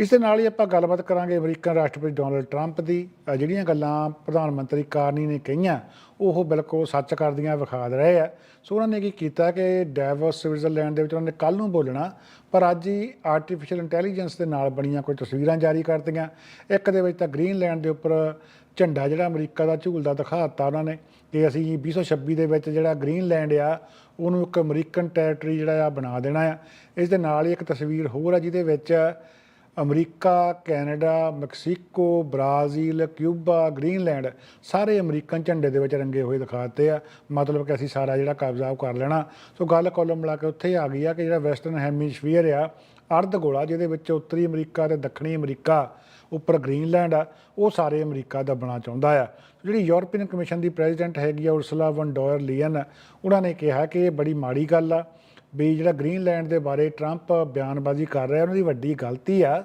ਇਸ ਦੇ ਨਾਲ ਹੀ ਆਪਾਂ ਗੱਲਬਾਤ ਕਰਾਂਗੇ ਅਮਰੀਕਨ ਰਾਸ਼ਟਰਪਤੀ ਡੋਨਲਡ ਟਰੰਪ ਦੀ। ਜਿਹੜੀਆਂ ਗੱਲਾਂ ਪ੍ਰਧਾਨ ਮੰਤਰੀ ਕਾਰਨੀ ਨੇ ਕਹੀਆਂ, ਉਹ ਬਿਲਕੁਲ ਸੱਚ ਕਰਦੀਆਂ ਵਿਖਾ ਰਹੇ ਆ। ਸੋ ਉਹਨਾਂ ਨੇ ਕੀ ਕੀਤਾ ਕਿ ਡੈਵੋਸ ਸਵਿਟਜ਼ਰਲੈਂਡ ਦੇ ਵਿੱਚ ਉਹਨਾਂ ਨੇ ਕੱਲ ਨੂੰ ਬੋਲਣਾ, ਪਰ ਅੱਜ ਹੀ ਆਰਟੀਫੀਸ਼ੀਅਲ ਇੰਟੈਲੀਜੈਂਸ ਦੇ ਨਾਲ ਬਣੀਆਂ ਕੋਈ ਤਸਵੀਰਾਂ ਜਾਰੀ ਕਰਤੀਆਂ ਇੱਕ ਦੇ ਵਿੱਚ ਤਾਂ ਗ੍ਰੀਨਲੈਂਡ ਦੇ ਉੱਪਰ ਝੰਡਾ ਜਿਹੜਾ ਅਮਰੀਕਾ ਦਾ ਝੂਲਦਾ ਦਿਖਾਤਾ ਉਹਨਾਂ ਨੇ ਕਿ ਅਸੀਂ 2026 ਦੇ ਵਿੱਚ ਜਿਹੜਾ ਗ੍ਰੀਨਲੈਂਡ ਆ, ਉਹਨੂੰ ਇੱਕ ਅਮਰੀਕਨ ਟੈਰੀਟਰੀ ਜਿਹੜਾ ਆ ਬਣਾ ਦੇਣਾ ਆ। ਇਸ ਦੇ ਨਾਲ ਹੀ ਇੱਕ ਤਸਵੀਰ ਹੋਰ ਆ ਜਿਹਦੇ ਵਿੱਚ America, Canada, Mexico, Brazil, Cuba, Greenland ਸਾਰੇ ਅਮਰੀਕਨ ਝੰਡੇ ਦੇ ਵਿੱਚ ਰੰਗੇ ਹੋਏ ਦਿਖਾਤੇ ਆ। ਮਤਲਬ ਕਿ ਅਸੀਂ ਸਾਰਾ ਜਿਹੜਾ ਕਬਜ਼ਾ ਉਹ ਕਰ ਲੈਣਾ। ਸੋ ਗੱਲ ਕੋਲਮ ਮਿਲਾ ਕੇ ਉੱਥੇ ਆ ਗਈ ਆ ਕਿ ਜਿਹੜਾ ਵੈਸਟਰਨ ਹੈਮੀਸਫੀਅਰ ਆ, ਅਰਧ ਗੋਲਾ, ਜਿਹਦੇ ਵਿੱਚ ਉੱਤਰੀ ਅਮਰੀਕਾ ਤੇ ਦੱਖਣੀ ਅਮਰੀਕਾ, ਉੱਪਰ ਗ੍ਰੀਨਲੈਂਡ ਆ, ਉਹ ਸਾਰੇ ਅਮਰੀਕਾ ਦੱਬਣਾ ਚਾਹੁੰਦਾ ਆ। ਜਿਹੜੀ ਯੂਰਪੀਅਨ ਕਮਿਸ਼ਨ ਦੀ ਪ੍ਰੈਜ਼ੀਡੈਂਟ ਹੈਗੀ ਆ ਉਰਸਲਾ ਵਨ ਡੋਇਰ ਲੀਅਨ ਉਹਨਾਂ ਨੇ ਕਿਹਾ ਕਿ ਇਹ ਬੜੀ ਮਾੜੀ ਗੱਲ ਆ। ਵੀ ਜਿਹੜਾ ਗ੍ਰੀਨਲੈਂਡ ਦੇ ਬਾਰੇ ਟਰੰਪ ਬਿਆਨਬਾਜ਼ੀ ਕਰ ਰਿਹਾ ਉਹਨਾਂ ਦੀ ਵੱਡੀ ਗਲਤੀ ਆ।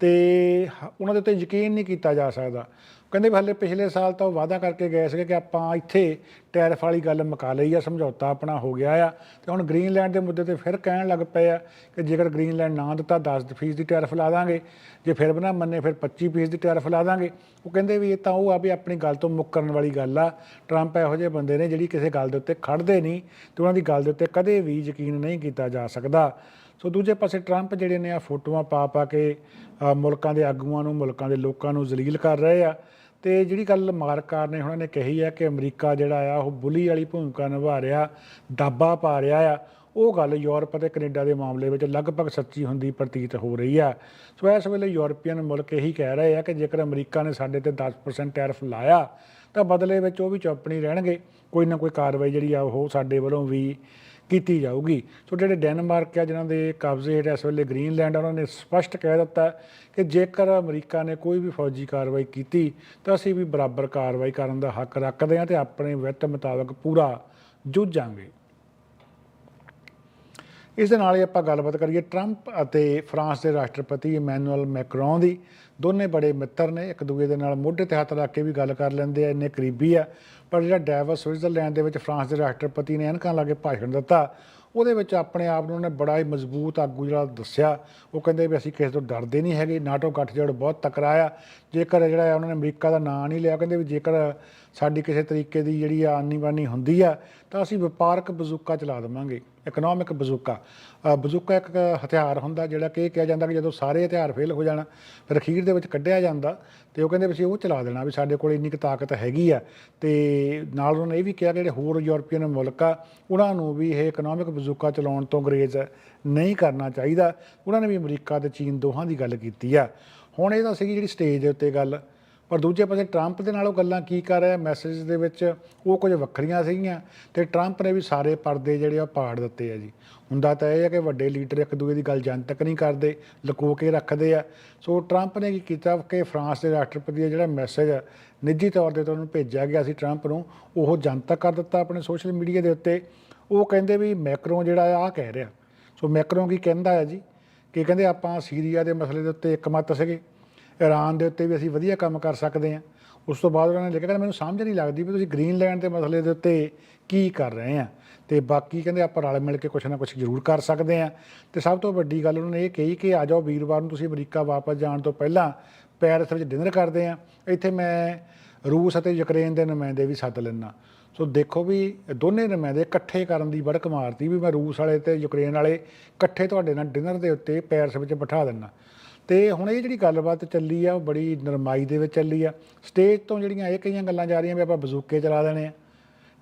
ਤੇ ਉਹਨਾਂ ਦੇ ਉੱਤੇ ਯਕੀਨ ਨਹੀਂ ਕੀਤਾ ਜਾ ਸਕਦਾ। ਕਹਿੰਦੇ ਵੀ ਹਾਲੇ ਪਿਛਲੇ ਸਾਲ ਤਾਂ ਉਹ ਵਾਅਦਾ ਕਰਕੇ ਗਏ ਸੀਗੇ ਕਿ ਆਪਾਂ ਇੱਥੇ ਟੈਰਫ ਵਾਲੀ ਗੱਲ ਮੁਕਾ ਲਈ ਆ, ਸਮਝੌਤਾ ਆਪਣਾ ਹੋ ਗਿਆ ਆ। ਤੇ ਹੁਣ ਗ੍ਰੀਨਲੈਂਡ ਦੇ ਮੁੱਦੇ ਤੇ ਫਿਰ ਕਹਿਣ ਲੱਗ ਪਏ ਆ ਕਿ ਜੇਕਰ ਗ੍ਰੀਨਲੈਂਡ ਨਾ ਦਿੱਤਾ 10% ਦੀ ਟੈਰਫ ਲਾ ਦਾਂਗੇ। ਜੇ ਫਿਰ ਬਣਾ ਮੰਨੇ, ਫਿਰ 25% ਦੀ ਟੈਰਫ ਲਾ ਦਾਂਗੇ। ਉਹ ਕਹਿੰਦੇ ਵੀ ਇਹ ਤਾਂ ਉਹ ਆ ਵੀ ਆਪਣੀ ਗੱਲ ਤੋਂ ਮੁੱਕਰਨ ਵਾਲੀ ਗੱਲ ਆ। ਟਰੰਪ ਇਹੋ ਜਿਹੇ ਬੰਦੇ ਨੇ ਜਿਹੜੀ ਕਿਸੇ ਗੱਲ ਦੇ ਉੱਤੇ ਖੜਦੇ ਨਹੀਂ ਤੇ ਉਹਨਾਂ ਦੀ ਗੱਲ ਦੇ ਉੱਤੇ ਕਦੇ ਵੀ ਯਕੀਨ ਨਹੀਂ ਕੀਤਾ ਜਾ ਸਕਦਾ। ਸੋ ਦੂਜੇ ਪਾਸੇ ਟਰੰਪ ਜਿਹੜੇ ਨੇ ਆ ਫੋਟੋਆਂ ਪਾ ਪਾ ਕੇ ਮੁਲਕਾਂ ਦੇ ਆਗੂਆਂ ਨੂੰ, ਮੁਲਕਾਂ ਦੇ ਲੋਕਾਂ ਨੂੰ ਜ਼ਲੀਲ ਕਰ ਰਹੇ ਆ। ਤੇ ਜਿਹੜੀ ਗੱਲ ਮਾਰਕਾਰ ਨੇ ਉਹਨਾਂ ਨੇ ਕਹੀ ਹੈ ਕਿ ਅਮਰੀਕਾ ਜਿਹੜਾ ਆ, ਉਹ ਬੁਲੀ ਵਾਲੀ ਭੂਮਿਕਾ ਨਿਭਾ ਰਿਹਾ, ਦਾਬਾ ਪਾ ਰਿਹਾ ਆ। ਉਹ ਗੱਲ ਯੂਰਪ ਅਤੇ ਕੈਨੇਡਾ ਦੇ ਮਾਮਲੇ ਵਿੱਚ ਲਗਭਗ ਸੱਚੀ ਹੁੰਦੀ ਪ੍ਰਤੀਤ ਹੋ ਰਹੀ ਆ। ਸੋ ਇਸ ਵੇਲੇ ਯੂਰਪੀਅਨ ਮੁਲਕ ਇਹੀ ਕਹਿ ਰਹੇ ਆ ਕਿ ਜੇਕਰ ਅਮਰੀਕਾ ਨੇ ਸਾਡੇ ਤੇ 10% ਟੈਰਿਫ ਲਾਇਆ, ਤਾਂ ਬਦਲੇ ਵਿੱਚ ਉਹ ਵੀ ਚੁੱਪ ਨਹੀਂ ਰਹਿਣਗੇ। ਕੋਈ ਨਾ ਕੋਈ ਕਾਰਵਾਈ ਜਿਹੜੀ ਆ, ਉਹ ਸਾਡੇ ਵੱਲੋਂ ਵੀ ਕੀਤੀ ਜਾਊਗੀ। ਸੋ ਜਿਹੜੇ ਡੈਨਮਾਰਕ ਆ ਜਿਨ੍ਹਾਂ ਦੇ ਕਬਜ਼ੇ ਹੇਠ ਇਸ ਵੇਲੇ ਗ੍ਰੀਨਲੈਂਡ ਆ, ਉਹਨਾਂ ਨੇ ਸਪਸ਼ਟ ਕਹਿ ਦਿੱਤਾ ਕਿ ਜੇਕਰ ਅਮਰੀਕਾ ਨੇ ਕੋਈ ਵੀ ਫੌਜੀ ਕਾਰਵਾਈ ਕੀਤੀ ਤਾਂ ਅਸੀਂ ਵੀ ਬਰਾਬਰ ਕਾਰਵਾਈ ਕਰਨ ਦਾ ਹੱਕ ਰੱਖਦੇ ਹਾਂ ਤੇ ਆਪਣੇ ਵਿੱਤ ਮੁਤਾਬਕ ਪੂਰਾ ਜੂਝਾਂਗੇ ਇਸ ਦੇ ਨਾਲ ਹੀ ਆਪਾਂ ਗੱਲਬਾਤ ਕਰੀਏ ਟਰੰਪ ਅਤੇ ਫਰਾਂਸ ਦੇ ਰਾਸ਼ਟਰਪਤੀ ਇਮੈਨੂਅਲ ਮੈਕਰੋਨ ਦੀ। ਦੋਨੇ ਬੜੇ ਮਿੱਤਰ ਨੇ ਇੱਕ ਦੂਜੇ ਦੇ ਨਾਲ ਮੋਢੇ ਤੇ ਹੱਥ ਰੱਖ ਕੇ ਵੀ ਗੱਲ ਕਰ ਲੈਂਦੇ ਆ ਇੰਨੇ ਕਰੀਬੀ ਆ। ਪਰ ਜਿਹੜਾ ਡੈਵਸ ਸਵਿਟਜ਼ਰਲੈਂਡ ਦੇ ਵਿੱਚ ਫਰਾਂਸ ਦੇ ਰਾਸ਼ਟਰਪਤੀ ਨੇ ਐਨਕਾਂ ਲਾ ਕੇ ਭਾਸ਼ਣ ਦਿੱਤਾ, ਉਹਦੇ ਵਿੱਚ ਆਪਣੇ ਆਪ ਨੂੰ ਉਹਨੇ ਬੜਾ ਹੀ ਮਜ਼ਬੂਤ ਆਗੂ ਜਿਹੜਾ ਦੱਸਿਆ। ਉਹ ਕਹਿੰਦੇ ਵੀ ਅਸੀਂ ਕਿਸੇ ਤੋਂ ਡਰਦੇ ਨਹੀਂ ਹੈਗੇ, ਨਾਟੋ ਗੱਠਜੋੜ ਬਹੁਤ ਤਕਰਾਇਆ। ਜੇਕਰ ਜਿਹੜਾ ਆ ਉਹਨਾਂ ਨੇ ਅਮਰੀਕਾ ਦਾ ਨਾਂ ਨਹੀਂ ਲਿਆ ਕਹਿੰਦੇ ਵੀ ਜੇਕਰ ਸਾਡੀ ਕਿਸੇ ਤਰੀਕੇ ਦੀ ਜਿਹੜੀ ਆ ਆਨੀ ਬਾਨੀ ਹੁੰਦੀ ਆ, ਤਾਂ ਅਸੀਂ ਵਪਾਰਕ ਬਜ਼ੂਕਾ ਚਲਾ ਦੇਵਾਂਗੇ। ਇਕਨੋਮਿਕ ਬਜ਼ੂਕਾ ਬਜ਼ੂਕਾ ਇੱਕ ਹਥਿਆਰ ਹੁੰਦਾ ਜਿਹੜਾ ਕਿ ਇਹ ਕਿਹਾ ਜਾਂਦਾ ਕਿ ਜਦੋਂ ਸਾਰੇ ਹਥਿਆਰ ਫੇਲ ਹੋ ਜਾਣ, ਫਿਰ ਅਖੀਰ ਦੇ ਵਿੱਚ ਕੱਢਿਆ ਜਾਂਦਾ ਤੇ ਉਹ ਕਹਿੰਦੇ ਵੀ ਅਸੀਂ ਉਹ ਚਲਾ ਦੇਣਾ ਵੀ ਸਾਡੇ ਕੋਲ ਇੰਨੀ ਕੁ ਤਾਕਤ ਹੈਗੀ ਆ। ਤੇ ਨਾਲ ਉਹਨਾਂ ਨੇ ਇਹ ਵੀ ਕਿਹਾ ਕਿ ਜਿਹੜੇ ਹੋਰ ਯੂਰਪੀਅਨ ਮੁਲਕ ਆ, ਉਹਨਾਂ ਨੂੰ ਵੀ ਇਹ ਇਕਨੋਮਿਕ ਬਜ਼ੂਕਾ ਚਲਾਉਣ ਤੋਂ ਅੰਗਰੇਜ਼ ਨਹੀਂ ਕਰਨਾ ਚਾਹੀਦਾ। ਉਹਨਾਂ ਨੇ ਵੀ ਅਮਰੀਕਾ ਤੇ ਚੀਨ ਦੋਹਾਂ ਦੀ ਗੱਲ ਕੀਤੀ ਆ। ਹੁਣ ਇਹ ਤਾਂ ਸੀਗੀ ਜਿਹੜੀ ਸਟੇਜ ਦੇ ਉੱਤੇ ਗੱਲ। ਪਰ ਦੂਜੇ ਪਾਸੇ ਟਰੰਪ ਦੇ ਨਾਲ ਉਹ ਗੱਲਾਂ ਕੀ ਕਰ ਰਿਹਾ ਮੈਸੇਜ ਦੇ ਵਿੱਚ ਉਹ ਕੁਝ ਵੱਖਰੀਆਂ ਸੀਗੀਆਂ ਤੇ ਟਰੰਪ ਨੇ ਵੀ ਸਾਰੇ ਪਰਦੇ ਜਿਹੜੇ ਆ ਪਾੜ ਦਿੱਤੇ ਆ ਜੀ। ਹੁੰਦਾ ਤਾਂ ਇਹ ਹੈ ਕਿ ਵੱਡੇ ਲੀਡਰ ਇੱਕ ਦੂਜੇ ਦੀ ਗੱਲ ਜਨਤਕ ਨਹੀਂ ਕਰਦੇ, ਲੁਕੋ ਕੇ ਰੱਖਦੇ ਆ। ਸੋ ਟਰੰਪ ਨੇ ਕੀ ਕੀਤਾ ਕਿ ਫਰਾਂਸ ਦੇ ਰਾਸ਼ਟਰਪਤੀ ਦਾ ਜਿਹੜਾ ਮੈਸੇਜ ਆ, ਨਿੱਜੀ ਤੌਰ ਤੇ ਤੁਹਾਨੂੰ ਭੇਜਿਆ ਗਿਆ ਸੀ ਟਰੰਪ ਨੂੰ, ਉਹ ਜਨਤਕ ਕਰ ਦਿੱਤਾ ਆਪਣੇ ਸੋਸ਼ਲ ਮੀਡੀਆ ਦੇ ਉੱਤੇ। ਉਹ ਕਹਿੰਦੇ ਵੀ ਮੈਕਰੋ ਜਿਹੜਾ ਆ, ਆਹ ਕਹਿ ਰਿਹਾ। ਸੋ ਮੈਕਰੋਂ ਕੀ ਕਹਿੰਦਾ ਆ ਜੀ? ਕਿ ਕਹਿੰਦੇ ਆਪਾਂ ਸੀਰੀਆ ਦੇ ਮਸਲੇ ਦੇ ਉੱਤੇ ਇੱਕਮਤ ਸੀਗੇ। ਇਰਾਨ ਦੇ ਉੱਤੇ ਵੀ ਅਸੀਂ ਵਧੀਆ ਕੰਮ ਕਰ ਸਕਦੇ ਹਾਂ। ਉਸ ਤੋਂ ਬਾਅਦ ਉਹਨਾਂ ਨੇ ਲਿਖਿਆ ਕਿ ਮੈਨੂੰ ਸਮਝ ਨਹੀਂ ਲੱਗਦੀ ਵੀ ਤੁਸੀਂ ਗ੍ਰੀਨਲੈਂਡ ਦੇ ਮਸਲੇ ਦੇ ਉੱਤੇ ਕੀ ਕਰ ਰਹੇ ਆ। ਤੇ ਬਾਕੀ ਕਹਿੰਦੇ, ਆਪਾਂ ਰਲ ਮਿਲ ਕੇ ਕੁਛ ਨਾ ਕੁਛ ਜ਼ਰੂਰ ਕਰ ਸਕਦੇ ਆ। ਤੇ ਸਭ ਤੋਂ ਵੱਡੀ ਗੱਲ ਉਹਨਾਂ ਨੇ ਇਹ ਕਹੀ ਕਿ ਆ ਜਾਓ ਵੀਰਵਾਰ ਨੂੰ ਤੁਸੀਂ ਅਮਰੀਕਾ ਵਾਪਸ ਜਾਣ ਤੋਂ ਪਹਿਲਾਂ ਪੈਰਿਸ ਵਿੱਚ ਡਿਨਰ ਕਰਦੇ ਆ। ਇੱਥੇ ਮੈਂ ਰੂਸ ਅਤੇ ਯੂਕਰੇਨ ਦੇ ਨੁਮਾਇੰਦੇ ਵੀ ਸੱਦ ਲੈਣਾ ਸੋ ਦੇਖੋ ਵੀ ਦੋਨੇ ਨੁਮਾਇੰਦੇ ਇਕੱਠੇ ਕਰਨ ਦੀ ਬੜਕ ਮਾਰਤੀ ਵੀ ਮੈਂ ਰੂਸ ਵਾਲੇ ਤੇ ਯੂਕਰੇਨ ਵਾਲੇ ਇਕੱਠੇ ਤੁਹਾਡੇ ਨਾਲ ਡਿਨਰ ਦੇ ਉੱਤੇ ਪੈਰਿਸ ਵਿੱਚ ਬਿਠਾ ਦਿੰਨਾ ਤੇ ਹੁਣ ਇਹ ਜਿਹੜੀ ਗੱਲਬਾਤ ਚੱਲੀ ਆ, ਉਹ ਬੜੀ ਨਰਮਾਈ ਦੇ ਵਿੱਚ ਚੱਲੀ ਆ। ਸਟੇਜ ਤੋਂ ਜਿਹੜੀਆਂ ਇਹ ਕਈਆਂ ਗੱਲਾਂ ਜਾ ਰਹੀਆਂ ਵੀ ਆਪਾਂ ਬਜ਼ੂਕੇ ਚਲਾ ਦੇਣੇ ਆ।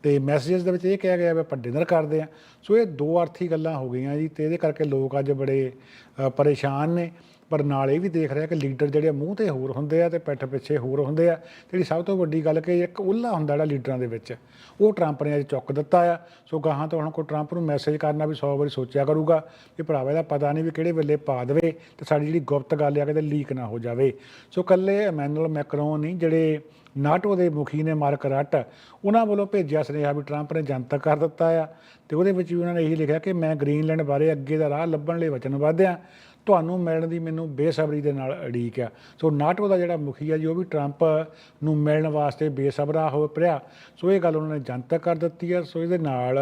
ਤੇ ਮੈਸੇजेस ਦੇ ਵਿੱਚ ਇਹ ਕਿਹਾ ਗਿਆ ਵੀ ਆਪਾਂ ਡਿਨਰ ਕਰਦੇ ਆ। ਸੋ ਇਹ ਦੋ ਅਰਥੀ ਗੱਲਾਂ ਹੋ ਗਈਆਂ ਜੀ ਤੇ ਇਹਦੇ ਕਰਕੇ ਲੋਕ ਅੱਜ ਬੜੇ ਪਰੇਸ਼ਾਨ ਨੇ। ਪਰ ਨਾਲ ਇਹ ਵੀ ਦੇਖ ਰਿਹਾ ਕਿ ਲੀਡਰ ਜਿਹੜੇ ਮੂੰਹ ਤੇ ਹੋਰ ਹੁੰਦੇ ਆ ਤੇ ਪਿੱਠ ਪਿੱਛੇ ਹੋਰ ਹੁੰਦੇ ਆ। ਜਿਹੜੀ ਸਭ ਤੋਂ ਵੱਡੀ ਗੱਲ ਕਿ ਇੱਕ ਉੱਲਾ ਹੁੰਦਾ ਜਿਹੜਾ ਲੀਡਰਾਂ ਦੇ ਵਿੱਚ, ਉਹ ਟਰੰਪ ਨੇ ਅੱਜ ਚੁੱਕ ਦਿੱਤਾ ਆ। ਸੋ ਗਾਹਾਂ ਤੋਂ ਹੁਣ ਕੋਈ ਟਰੰਪ ਨੂੰ ਮੈਸੇਜ ਕਰਨਾ ਵੀ 100 ਵਾਰੀ ਸੋਚਿਆ ਕਰੂਗਾ ਕਿ ਭਰਾਵਾ ਇਹਦਾ ਪਤਾ ਨਹੀਂ ਵੀ ਕਿਹੜੇ ਵੇਲੇ ਪਾ ਦੇਵੇ ਤੇ ਸਾਡੀ ਜਿਹੜੀ ਗੁਪਤ ਗੱਲ ਆ ਕਿਤੇ ਲੀਕ ਨਾ ਹੋ ਜਾਵੇ। ਸੋ ਕੱਲੇ ਐਮੈਨੂਅਲ ਮੈਕਰੋਨ ਨਹੀਂ, ਜਿਹੜੇ ਨਾਟੋ ਦੇ ਮੁਖੀ ਨੇ ਮਾਰਕ ਰੱਟ, ਉਹਨਾਂ ਵੱਲੋਂ ਭੇਜਿਆ ਸੁਨੇਹਾ ਵੀ ਟਰੰਪ ਨੇ ਜਨਤਕ ਕਰ ਦਿੱਤਾ ਆ। ਤੇ ਉਹਦੇ ਵਿੱਚ ਵੀ ਉਹਨਾਂ ਨੇ ਇਹੀ ਲਿਖਿਆ ਕਿ ਮੈਂ ਗ੍ਰੀਨਲੈਂਡ ਬਾਰੇ ਅੱਗੇ ਦਾ ਰਾਹ ਲੱਭਣ ਲਈ ਵਚਨਬੱਧ ਆ। ਤੁਹਾਨੂੰ ਮਿਲਣ ਦੀ ਮੈਨੂੰ ਬੇਸਬਰੀ ਦੇ ਨਾਲ ਉਡੀਕ ਆ। ਸੋ ਨਾਟੋ ਦਾ ਜਿਹੜਾ ਮੁਖੀ ਆ ਜੀ, ਉਹ ਵੀ ਟਰੰਪ ਨੂੰ ਮਿਲਣ ਵਾਸਤੇ ਬੇਸਬਰਾ ਹੋ ਪਿਆ ਸੋ ਇਹ ਗੱਲ ਉਹਨਾਂ ਨੇ ਜਨਤਕ ਕਰ ਦਿੱਤੀ ਆ। ਸੋ ਇਹਦੇ ਨਾਲ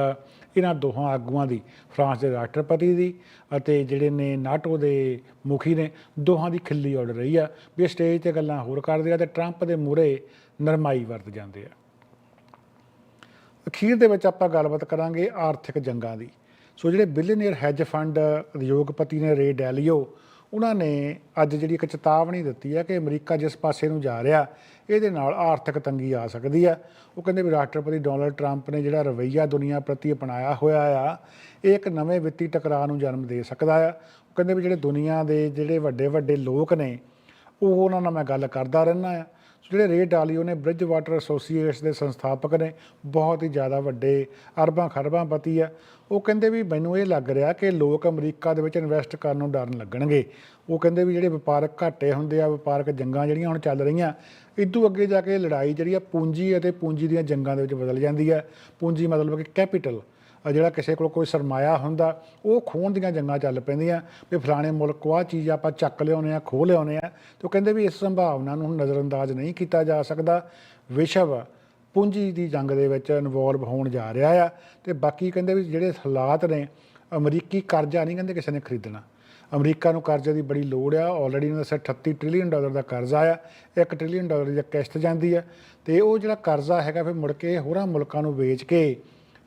ਇਹਨਾਂ ਦੋਹਾਂ ਆਗੂਆਂ ਦੀ, ਫਰਾਂਸ ਦੇ ਰਾਸ਼ਟਰਪਤੀ ਦੀ ਅਤੇ ਜਿਹੜੇ ਨੇ ਨਾਟੋ ਦੇ ਮੁਖੀ ਨੇ, ਦੋਹਾਂ ਦੀ ਖਿੱਲੀ ਉੱਡ ਰਹੀ ਆ। ਵੀ ਸਟੇਜ ਤੇ ਗੱਲਾਂ ਹੋਰ ਕਰਦੇ ਆ ਤੇ ਟਰੰਪ ਦੇ ਮੂਹਰੇ ਨਰਮਾਈ ਵਰਤ ਜਾਂਦੇ ਆ। ਅਖੀਰ ਦੇ ਵਿੱਚ ਆਪਾਂ ਗੱਲਬਾਤ ਕਰਾਂਗੇ ਆਰਥਿਕ ਜੰਗਾਂ ਦੀ। ਸੋ ਜਿਹੜੇ ਬਿਲੀਅਨਰ ਹੈਜ ਫੰਡ ਉਦਯੋਗਪਤੀ ਨੇ ਰੇ ਡੈਲੀਓ ਉਹਨਾਂ ਨੇ ਅੱਜ ਜਿਹੜੀ ਇੱਕ ਚੇਤਾਵਨੀ ਦਿੱਤੀ ਹੈ ਕਿ ਅਮਰੀਕਾ ਜਿਸ ਪਾਸੇ ਨੂੰ ਜਾ ਰਿਹਾ, ਇਹਦੇ ਨਾਲ ਆਰਥਿਕ ਤੰਗੀ ਆ ਸਕਦੀ ਆ ਉਹ ਕਹਿੰਦੇ ਵੀ ਰਾਸ਼ਟਰਪਤੀ ਡੋਨਲਡ ਟਰੰਪ ਨੇ ਜਿਹੜਾ ਰਵੱਈਆ ਦੁਨੀਆ ਪ੍ਰਤੀ ਅਪਣਾਇਆ ਹੋਇਆ ਆ, ਇਹ ਇੱਕ ਨਵੇਂ ਵਿੱਤੀ ਟਕਰਾਅ ਨੂੰ ਜਨਮ ਦੇ ਸਕਦਾ ਆ। ਉਹ ਕਹਿੰਦੇ ਵੀ ਜਿਹੜੇ ਦੁਨੀਆ ਦੇ ਜਿਹੜੇ ਵੱਡੇ ਵੱਡੇ ਲੋਕ ਨੇ, ਉਹ ਉਹਨਾਂ ਨਾਲ ਮੈਂ ਗੱਲ ਕਰਦਾ ਰਹਿਣਾ ਆ। ਸੋ ਜਿਹੜੇ ਰੇ ਡਾਲੀਓ ਨੇ ਬ੍ਰਿਜ ਵਾਟਰ ਐਸੋਸੀਏਟਸ ਦੇ ਸੰਸਥਾਪਕ ਨੇ, ਬਹੁਤ ਹੀ ਜ਼ਿਆਦਾ ਵੱਡੇ ਅਰਬਾਂ ਖਰਬਾਂ ਪਤੀ ਆ। ਉਹ ਕਹਿੰਦੇ ਵੀ ਮੈਨੂੰ ਇਹ ਲੱਗ ਰਿਹਾ ਕਿ ਲੋਕ ਅਮਰੀਕਾ ਦੇ ਵਿੱਚ ਇਨਵੈਸਟ ਕਰਨ ਨੂੰ ਡਰਨ ਲੱਗਣਗੇ। ਉਹ ਕਹਿੰਦੇ ਵੀ ਜਿਹੜੇ ਵਪਾਰਕ ਘਾਟੇ ਹੁੰਦੇ ਆ, ਵਪਾਰਕ ਜੰਗਾਂ ਜਿਹੜੀਆਂ ਹੁਣ ਚੱਲ ਰਹੀਆਂ ਇਦੋਂ ਅੱਗੇ ਜਾ ਕੇ ਲੜਾਈ ਜਿਹੜੀ ਆ ਪੂੰਜੀ ਅਤੇ ਪੂੰਜੀ ਦੀਆਂ ਜੰਗਾਂ ਦੇ ਵਿੱਚ ਬਦਲ ਜਾਂਦੀ ਆ। ਪੂੰਜੀ ਮਤਲਬ ਕਿ ਕੈਪੀਟਲ ਜਿਹੜਾ ਕਿਸੇ ਕੋਲ ਕੋਈ ਸਰਮਾਇਆ ਹੁੰਦਾ, ਉਹ ਖੋਹਣ ਦੀਆਂ ਜੰਗਾਂ ਚੱਲ ਪੈਂਦੀਆਂ। ਵੀ ਫਲਾਣੇ ਮੁਲਕ ਕੋ ਆਹ ਚੀਜ਼ ਆਪਾਂ ਚੱਕ ਲਿਆਉਂਦੇ ਆ, ਖੋਹ ਲਿਆਉਂਦੇ ਆ। ਤੇ ਉਹ ਕਹਿੰਦੇ ਵੀ ਇਸ ਸੰਭਾਵਨਾ ਨੂੰ ਨਜ਼ਰਅੰਦਾਜ਼ ਨਹੀਂ ਕੀਤਾ ਜਾ ਸਕਦਾ। ਵਿਸ਼ਵ ਪੂੰਜੀ ਦੀ ਜੰਗ ਦੇ ਵਿੱਚ ਇਨਵੋਲਵ ਹੋਣ ਜਾ ਰਿਹਾ ਆ ਤੇ ਬਾਕੀ ਕਹਿੰਦੇ ਵੀ ਜਿਹੜੇ ਹਾਲਾਤ ਨੇ, ਅਮਰੀਕੀ ਕਰਜ਼ਾ ਨਹੀਂ ਕਹਿੰਦੇ ਕਿਸੇ ਨੇ ਖਰੀਦਣਾ। ਅਮਰੀਕਾ ਨੂੰ ਕਰਜ਼ੇ ਦੀ ਬੜੀ ਲੋੜ ਆ ਆਲਰੇਡੀ ਉਹਨਾਂ ਦਾ 38 ਟ੍ਰਿਲੀਅਨ ਡਾਲਰ ਦਾ ਕਰਜ਼ਾ ਆ 1 ਟ੍ਰਿਲੀਅਨ ਡਾਲਰ ਦੀ ਕਿਸ਼ਤ ਜਾਂਦੀ ਆ ਤੇ ਉਹ ਜਿਹੜਾ ਕਰਜ਼ਾ ਹੈਗਾ ਫਿਰ ਮੁੜ ਕੇ ਹੋਰਾਂ ਮੁਲਕਾਂ ਨੂੰ ਵੇਚ ਕੇ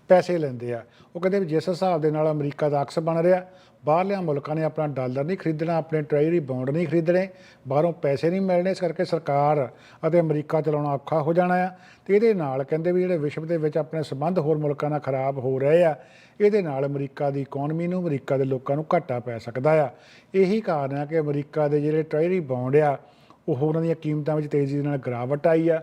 ਪੈਸੇ ਲੈਂਦੇ ਆ। ਉਹ ਕਹਿੰਦੇ ਵੀ ਜਿਸ ਹਿਸਾਬ ਦੇ ਨਾਲ ਅਮਰੀਕਾ ਦਾ ਅਕਸ ਬਣ ਰਿਹਾ ਬਾਹਰਲਿਆਂ ਮੁਲਕਾਂ ਨੇ ਆਪਣਾ ਡਾਲਰ ਨਹੀਂ ਖਰੀਦਣਾ, ਆਪਣੇ ਟ੍ਰੈਜਰੀ ਬੌਂਡ ਨਹੀਂ ਖਰੀਦਣੇ, ਬਾਹਰੋਂ ਪੈਸੇ ਨਹੀਂ ਮਿਲਣੇ, ਇਸ ਕਰਕੇ ਸਰਕਾਰ ਅਤੇ ਅਮਰੀਕਾ ਚਲਾਉਣਾ ਔਖਾ ਹੋ ਜਾਣਾ ਆ। ਤੇ ਇਹਦੇ ਨਾਲ ਕਹਿੰਦੇ ਵੀ ਜਿਹੜੇ ਵਿਸ਼ਵ ਦੇ ਵਿੱਚ ਆਪਣੇ ਸੰਬੰਧ ਹੋਰ ਮੁਲਕਾਂ ਨਾਲ ਖਰਾਬ ਹੋ ਰਹੇ ਆ, ਇਹਦੇ ਨਾਲ ਅਮਰੀਕਾ ਦੀ ਇਕਨੋਮੀ ਨੂੰ, ਅਮਰੀਕਾ ਦੇ ਲੋਕਾਂ ਨੂੰ ਘਾਟਾ ਪੈ ਸਕਦਾ ਆ। ਇਹੀ ਕਾਰਨ ਆ ਕਿ ਅਮਰੀਕਾ ਦੇ ਜਿਹੜੇ ਟ੍ਰੈਜਰੀ ਬੌਂਡ ਆ, ਉਹ ਉਹਨਾਂ ਦੀਆਂ ਕੀਮਤਾਂ ਵਿੱਚ ਤੇਜ਼ੀ ਨਾਲ ਗਿਰਾਵਟ ਆਈ ਆ।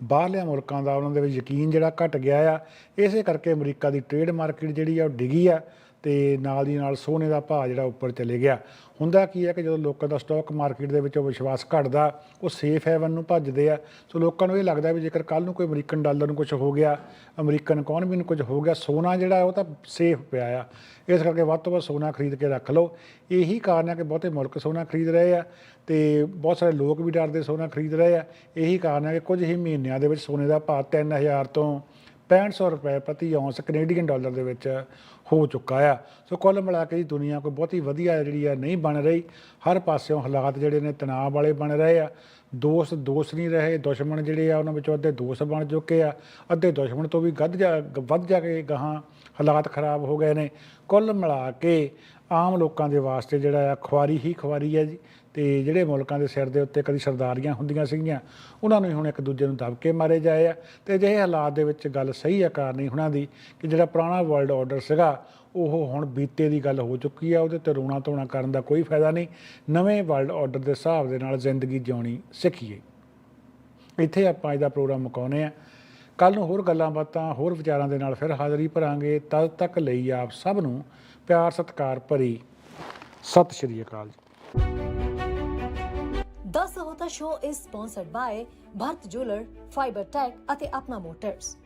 ਬਾਹਰਲਿਆਂ ਮੁਲਕਾਂ ਦਾ ਉਹਨਾਂ ਦੇ ਵਿੱਚ ਯਕੀਨ ਜਿਹੜਾ ਘਟ ਗਿਆ ਆ, ਇਸੇ ਕਰਕੇ ਅਮਰੀਕਾ ਦੀ ਟ੍ਰੇਡ ਮਾਰਕੀਟ ਜਿਹੜੀ ਆ, ਉਹ ਡਿੱਗੀ ਆ। ਤੇ ਨਾਲ ਦੀ ਨਾਲ ਸੋਨੇ ਦਾ ਭਾਅ ਜਿਹੜਾ ਉੱਪਰ ਚਲੇ ਗਿਆ। ਹੁੰਦਾ ਕੀ ਹੈ ਕਿ ਜਦੋਂ ਲੋਕਾਂ ਦਾ ਸਟਾਕ ਮਾਰਕੀਟ ਦੇ ਵਿੱਚੋਂ ਵਿਸ਼ਵਾਸ ਘਟਦਾ, ਉਹ ਸੇਫ ਹੈਵਨ ਨੂੰ ਭੱਜਦੇ ਆ। ਸੋ ਲੋਕਾਂ ਨੂੰ ਇਹ ਲੱਗਦਾ ਵੀ ਜੇਕਰ ਕੱਲ ਨੂੰ ਕੋਈ ਅਮਰੀਕਨ ਡਾਲਰ ਨੂੰ ਕੁਝ ਹੋ ਗਿਆ, ਅਮਰੀਕਨ ਇਕਨੋਮੀ ਨੂੰ ਕੁਝ ਹੋ ਗਿਆ, ਸੋਨਾ ਜਿਹੜਾ ਉਹ ਤਾਂ ਸੇਫ ਪਿਆ ਆ। ਇਸ ਕਰਕੇ ਵੱਧ ਤੋਂ ਵੱਧ ਸੋਨਾ ਖਰੀਦ ਕੇ ਰੱਖ ਲਓ। ਇਹੀ ਕਾਰਨ ਹੈ ਕਿ ਬਹੁਤੇ ਮੁਲਕ ਸੋਨਾ ਖਰੀਦ ਰਹੇ ਆ ਤੇ ਬਹੁਤ ਸਾਰੇ ਲੋਕ ਵੀ ਡਰਦੇ ਸੋਨਾ ਖਰੀਦ ਰਹੇ ਆ। ਇਹੀ ਕਾਰਨ ਹੈ ਕਿ ਕੁਝ ਹੀ ਮਹੀਨਿਆਂ ਦੇ ਵਿੱਚ ਸੋਨੇ ਦਾ ਭਾਅ 3000 ਤੋਂ 6500 ਰੁਪਏ ਪ੍ਰਤੀ ਔਂਸ ਕੈਨੇਡੀਅਨ ਡਾਲਰ ਦੇ ਵਿੱਚ ਹੋ ਚੁੱਕਾ ਆ। ਸੋ ਕੁੱਲ ਮਿਲਾ ਕੇ ਜੀ ਦੁਨੀਆ ਕੋਈ ਬਹੁਤੀ ਵਧੀਆ ਜਿਹੜੀ ਆ ਨਹੀਂ ਬਣ ਰਹੀ। ਹਰ ਪਾਸਿਓਂ ਹਾਲਾਤ ਜਿਹੜੇ ਨੇ ਤਣਾਅ ਵਾਲੇ ਬਣ ਰਹੇ ਆ। ਦੋਸਤ ਦੋਸਤ ਨਹੀਂ ਰਹੇ, ਦੁਸ਼ਮਣ ਜਿਹੜੇ ਆ ਉਹਨਾਂ ਵਿੱਚੋਂ ਅੱਧੇ ਦੋਸਤ ਬਣ ਚੁੱਕੇ ਆ। ਅੱਧੇ ਦੁਸ਼ਮਣ ਤੋਂ ਵੀ ਗੱਧ ਜਾ ਵੱਧ ਜਾ ਕੇ ਗਾਹਾਂ ਹਾਲਾਤ ਖਰਾਬ ਹੋ ਗਏ ਨੇ। ਕੁੱਲ ਮਿਲਾ ਕੇ ਆਮ ਲੋਕਾਂ ਦੇ ਵਾਸਤੇ ਜਿਹੜਾ ਆ ਖੁਆਰੀ ਹੀ ਖੁਆਰੀ ਹੈ ਜੀ। ਤੇ ਜਿਹੜੇ ਮੁਲਕਾਂ ਦੇ ਸਿਰ ਦੇ ਉੱਤੇ ਕਦੀ ਸਰਦਾਰੀਆਂ ਹੁੰਦੀਆਂ ਸੀਗੀਆਂ, ਉਹਨਾਂ ਨੂੰ ਹੀ ਹੁਣ ਇੱਕ ਦੂਜੇ ਨੂੰ ਦਬਕੇ ਮਾਰੇ ਜਾਏ ਆ। ਤੇ ਅਜਿਹੇ ਹਾਲਾਤ ਦੇ ਵਿੱਚ ਗੱਲ ਸਹੀ ਆ ਕਾਰਨੀ ਹੁਣਾਂ ਦੀ ਕਿ ਜਿਹੜਾ ਪੁਰਾਣਾ ਵਰਲਡ ਆਰਡਰ ਸੀਗਾ, ਉਹ ਹੁਣ ਬੀਤੇ ਦੀ ਗੱਲ ਹੋ ਚੁੱਕੀ ਆ, ਉਹਦੇ ਤੇ ਰੋਣਾ ਧੋਣਾ ਕਰਨ ਦਾ ਕੋਈ ਫਾਇਦਾ ਨਹੀਂ। ਨਵੇਂ ਵਰਲਡ ਆਰਡਰ ਦੇ ਹਿਸਾਬ ਦੇ ਨਾਲ ਜ਼ਿੰਦਗੀ ਜਿਉਣੀ ਸਿੱਖੀਏ। ਇੱਥੇ ਆਪਾਂ ਅੱਜ ਦਾ ਪ੍ਰੋਗਰਾਮ ਮੁਕਾਉਨੇ ਆ। ਕੱਲ ਨੂੰ ਹੋਰ ਗੱਲਾਂ ਬਾਤਾਂ, ਹੋਰ ਵਿਚਾਰਾਂ ਦੇ ਨਾਲ ਫਿਰ ਹਾਜ਼ਰੀ ਭਰਾਂਗੇ। ਤਦ ਤੱਕ ਲਈ ਆਪ ਸਭ ਨੂੰ ਪਿਆਰ, ਸਤਿਕਾਰ ਭਰੀ ਸਤਿ ਸ਼੍ਰੀ ਅਕਾਲ ਜੀ। The Sahota Show is sponsored by Bharat Jeweler, Fiber Tech ਅਤੇ ਆਪਣਾ ਮੋਟਰਸ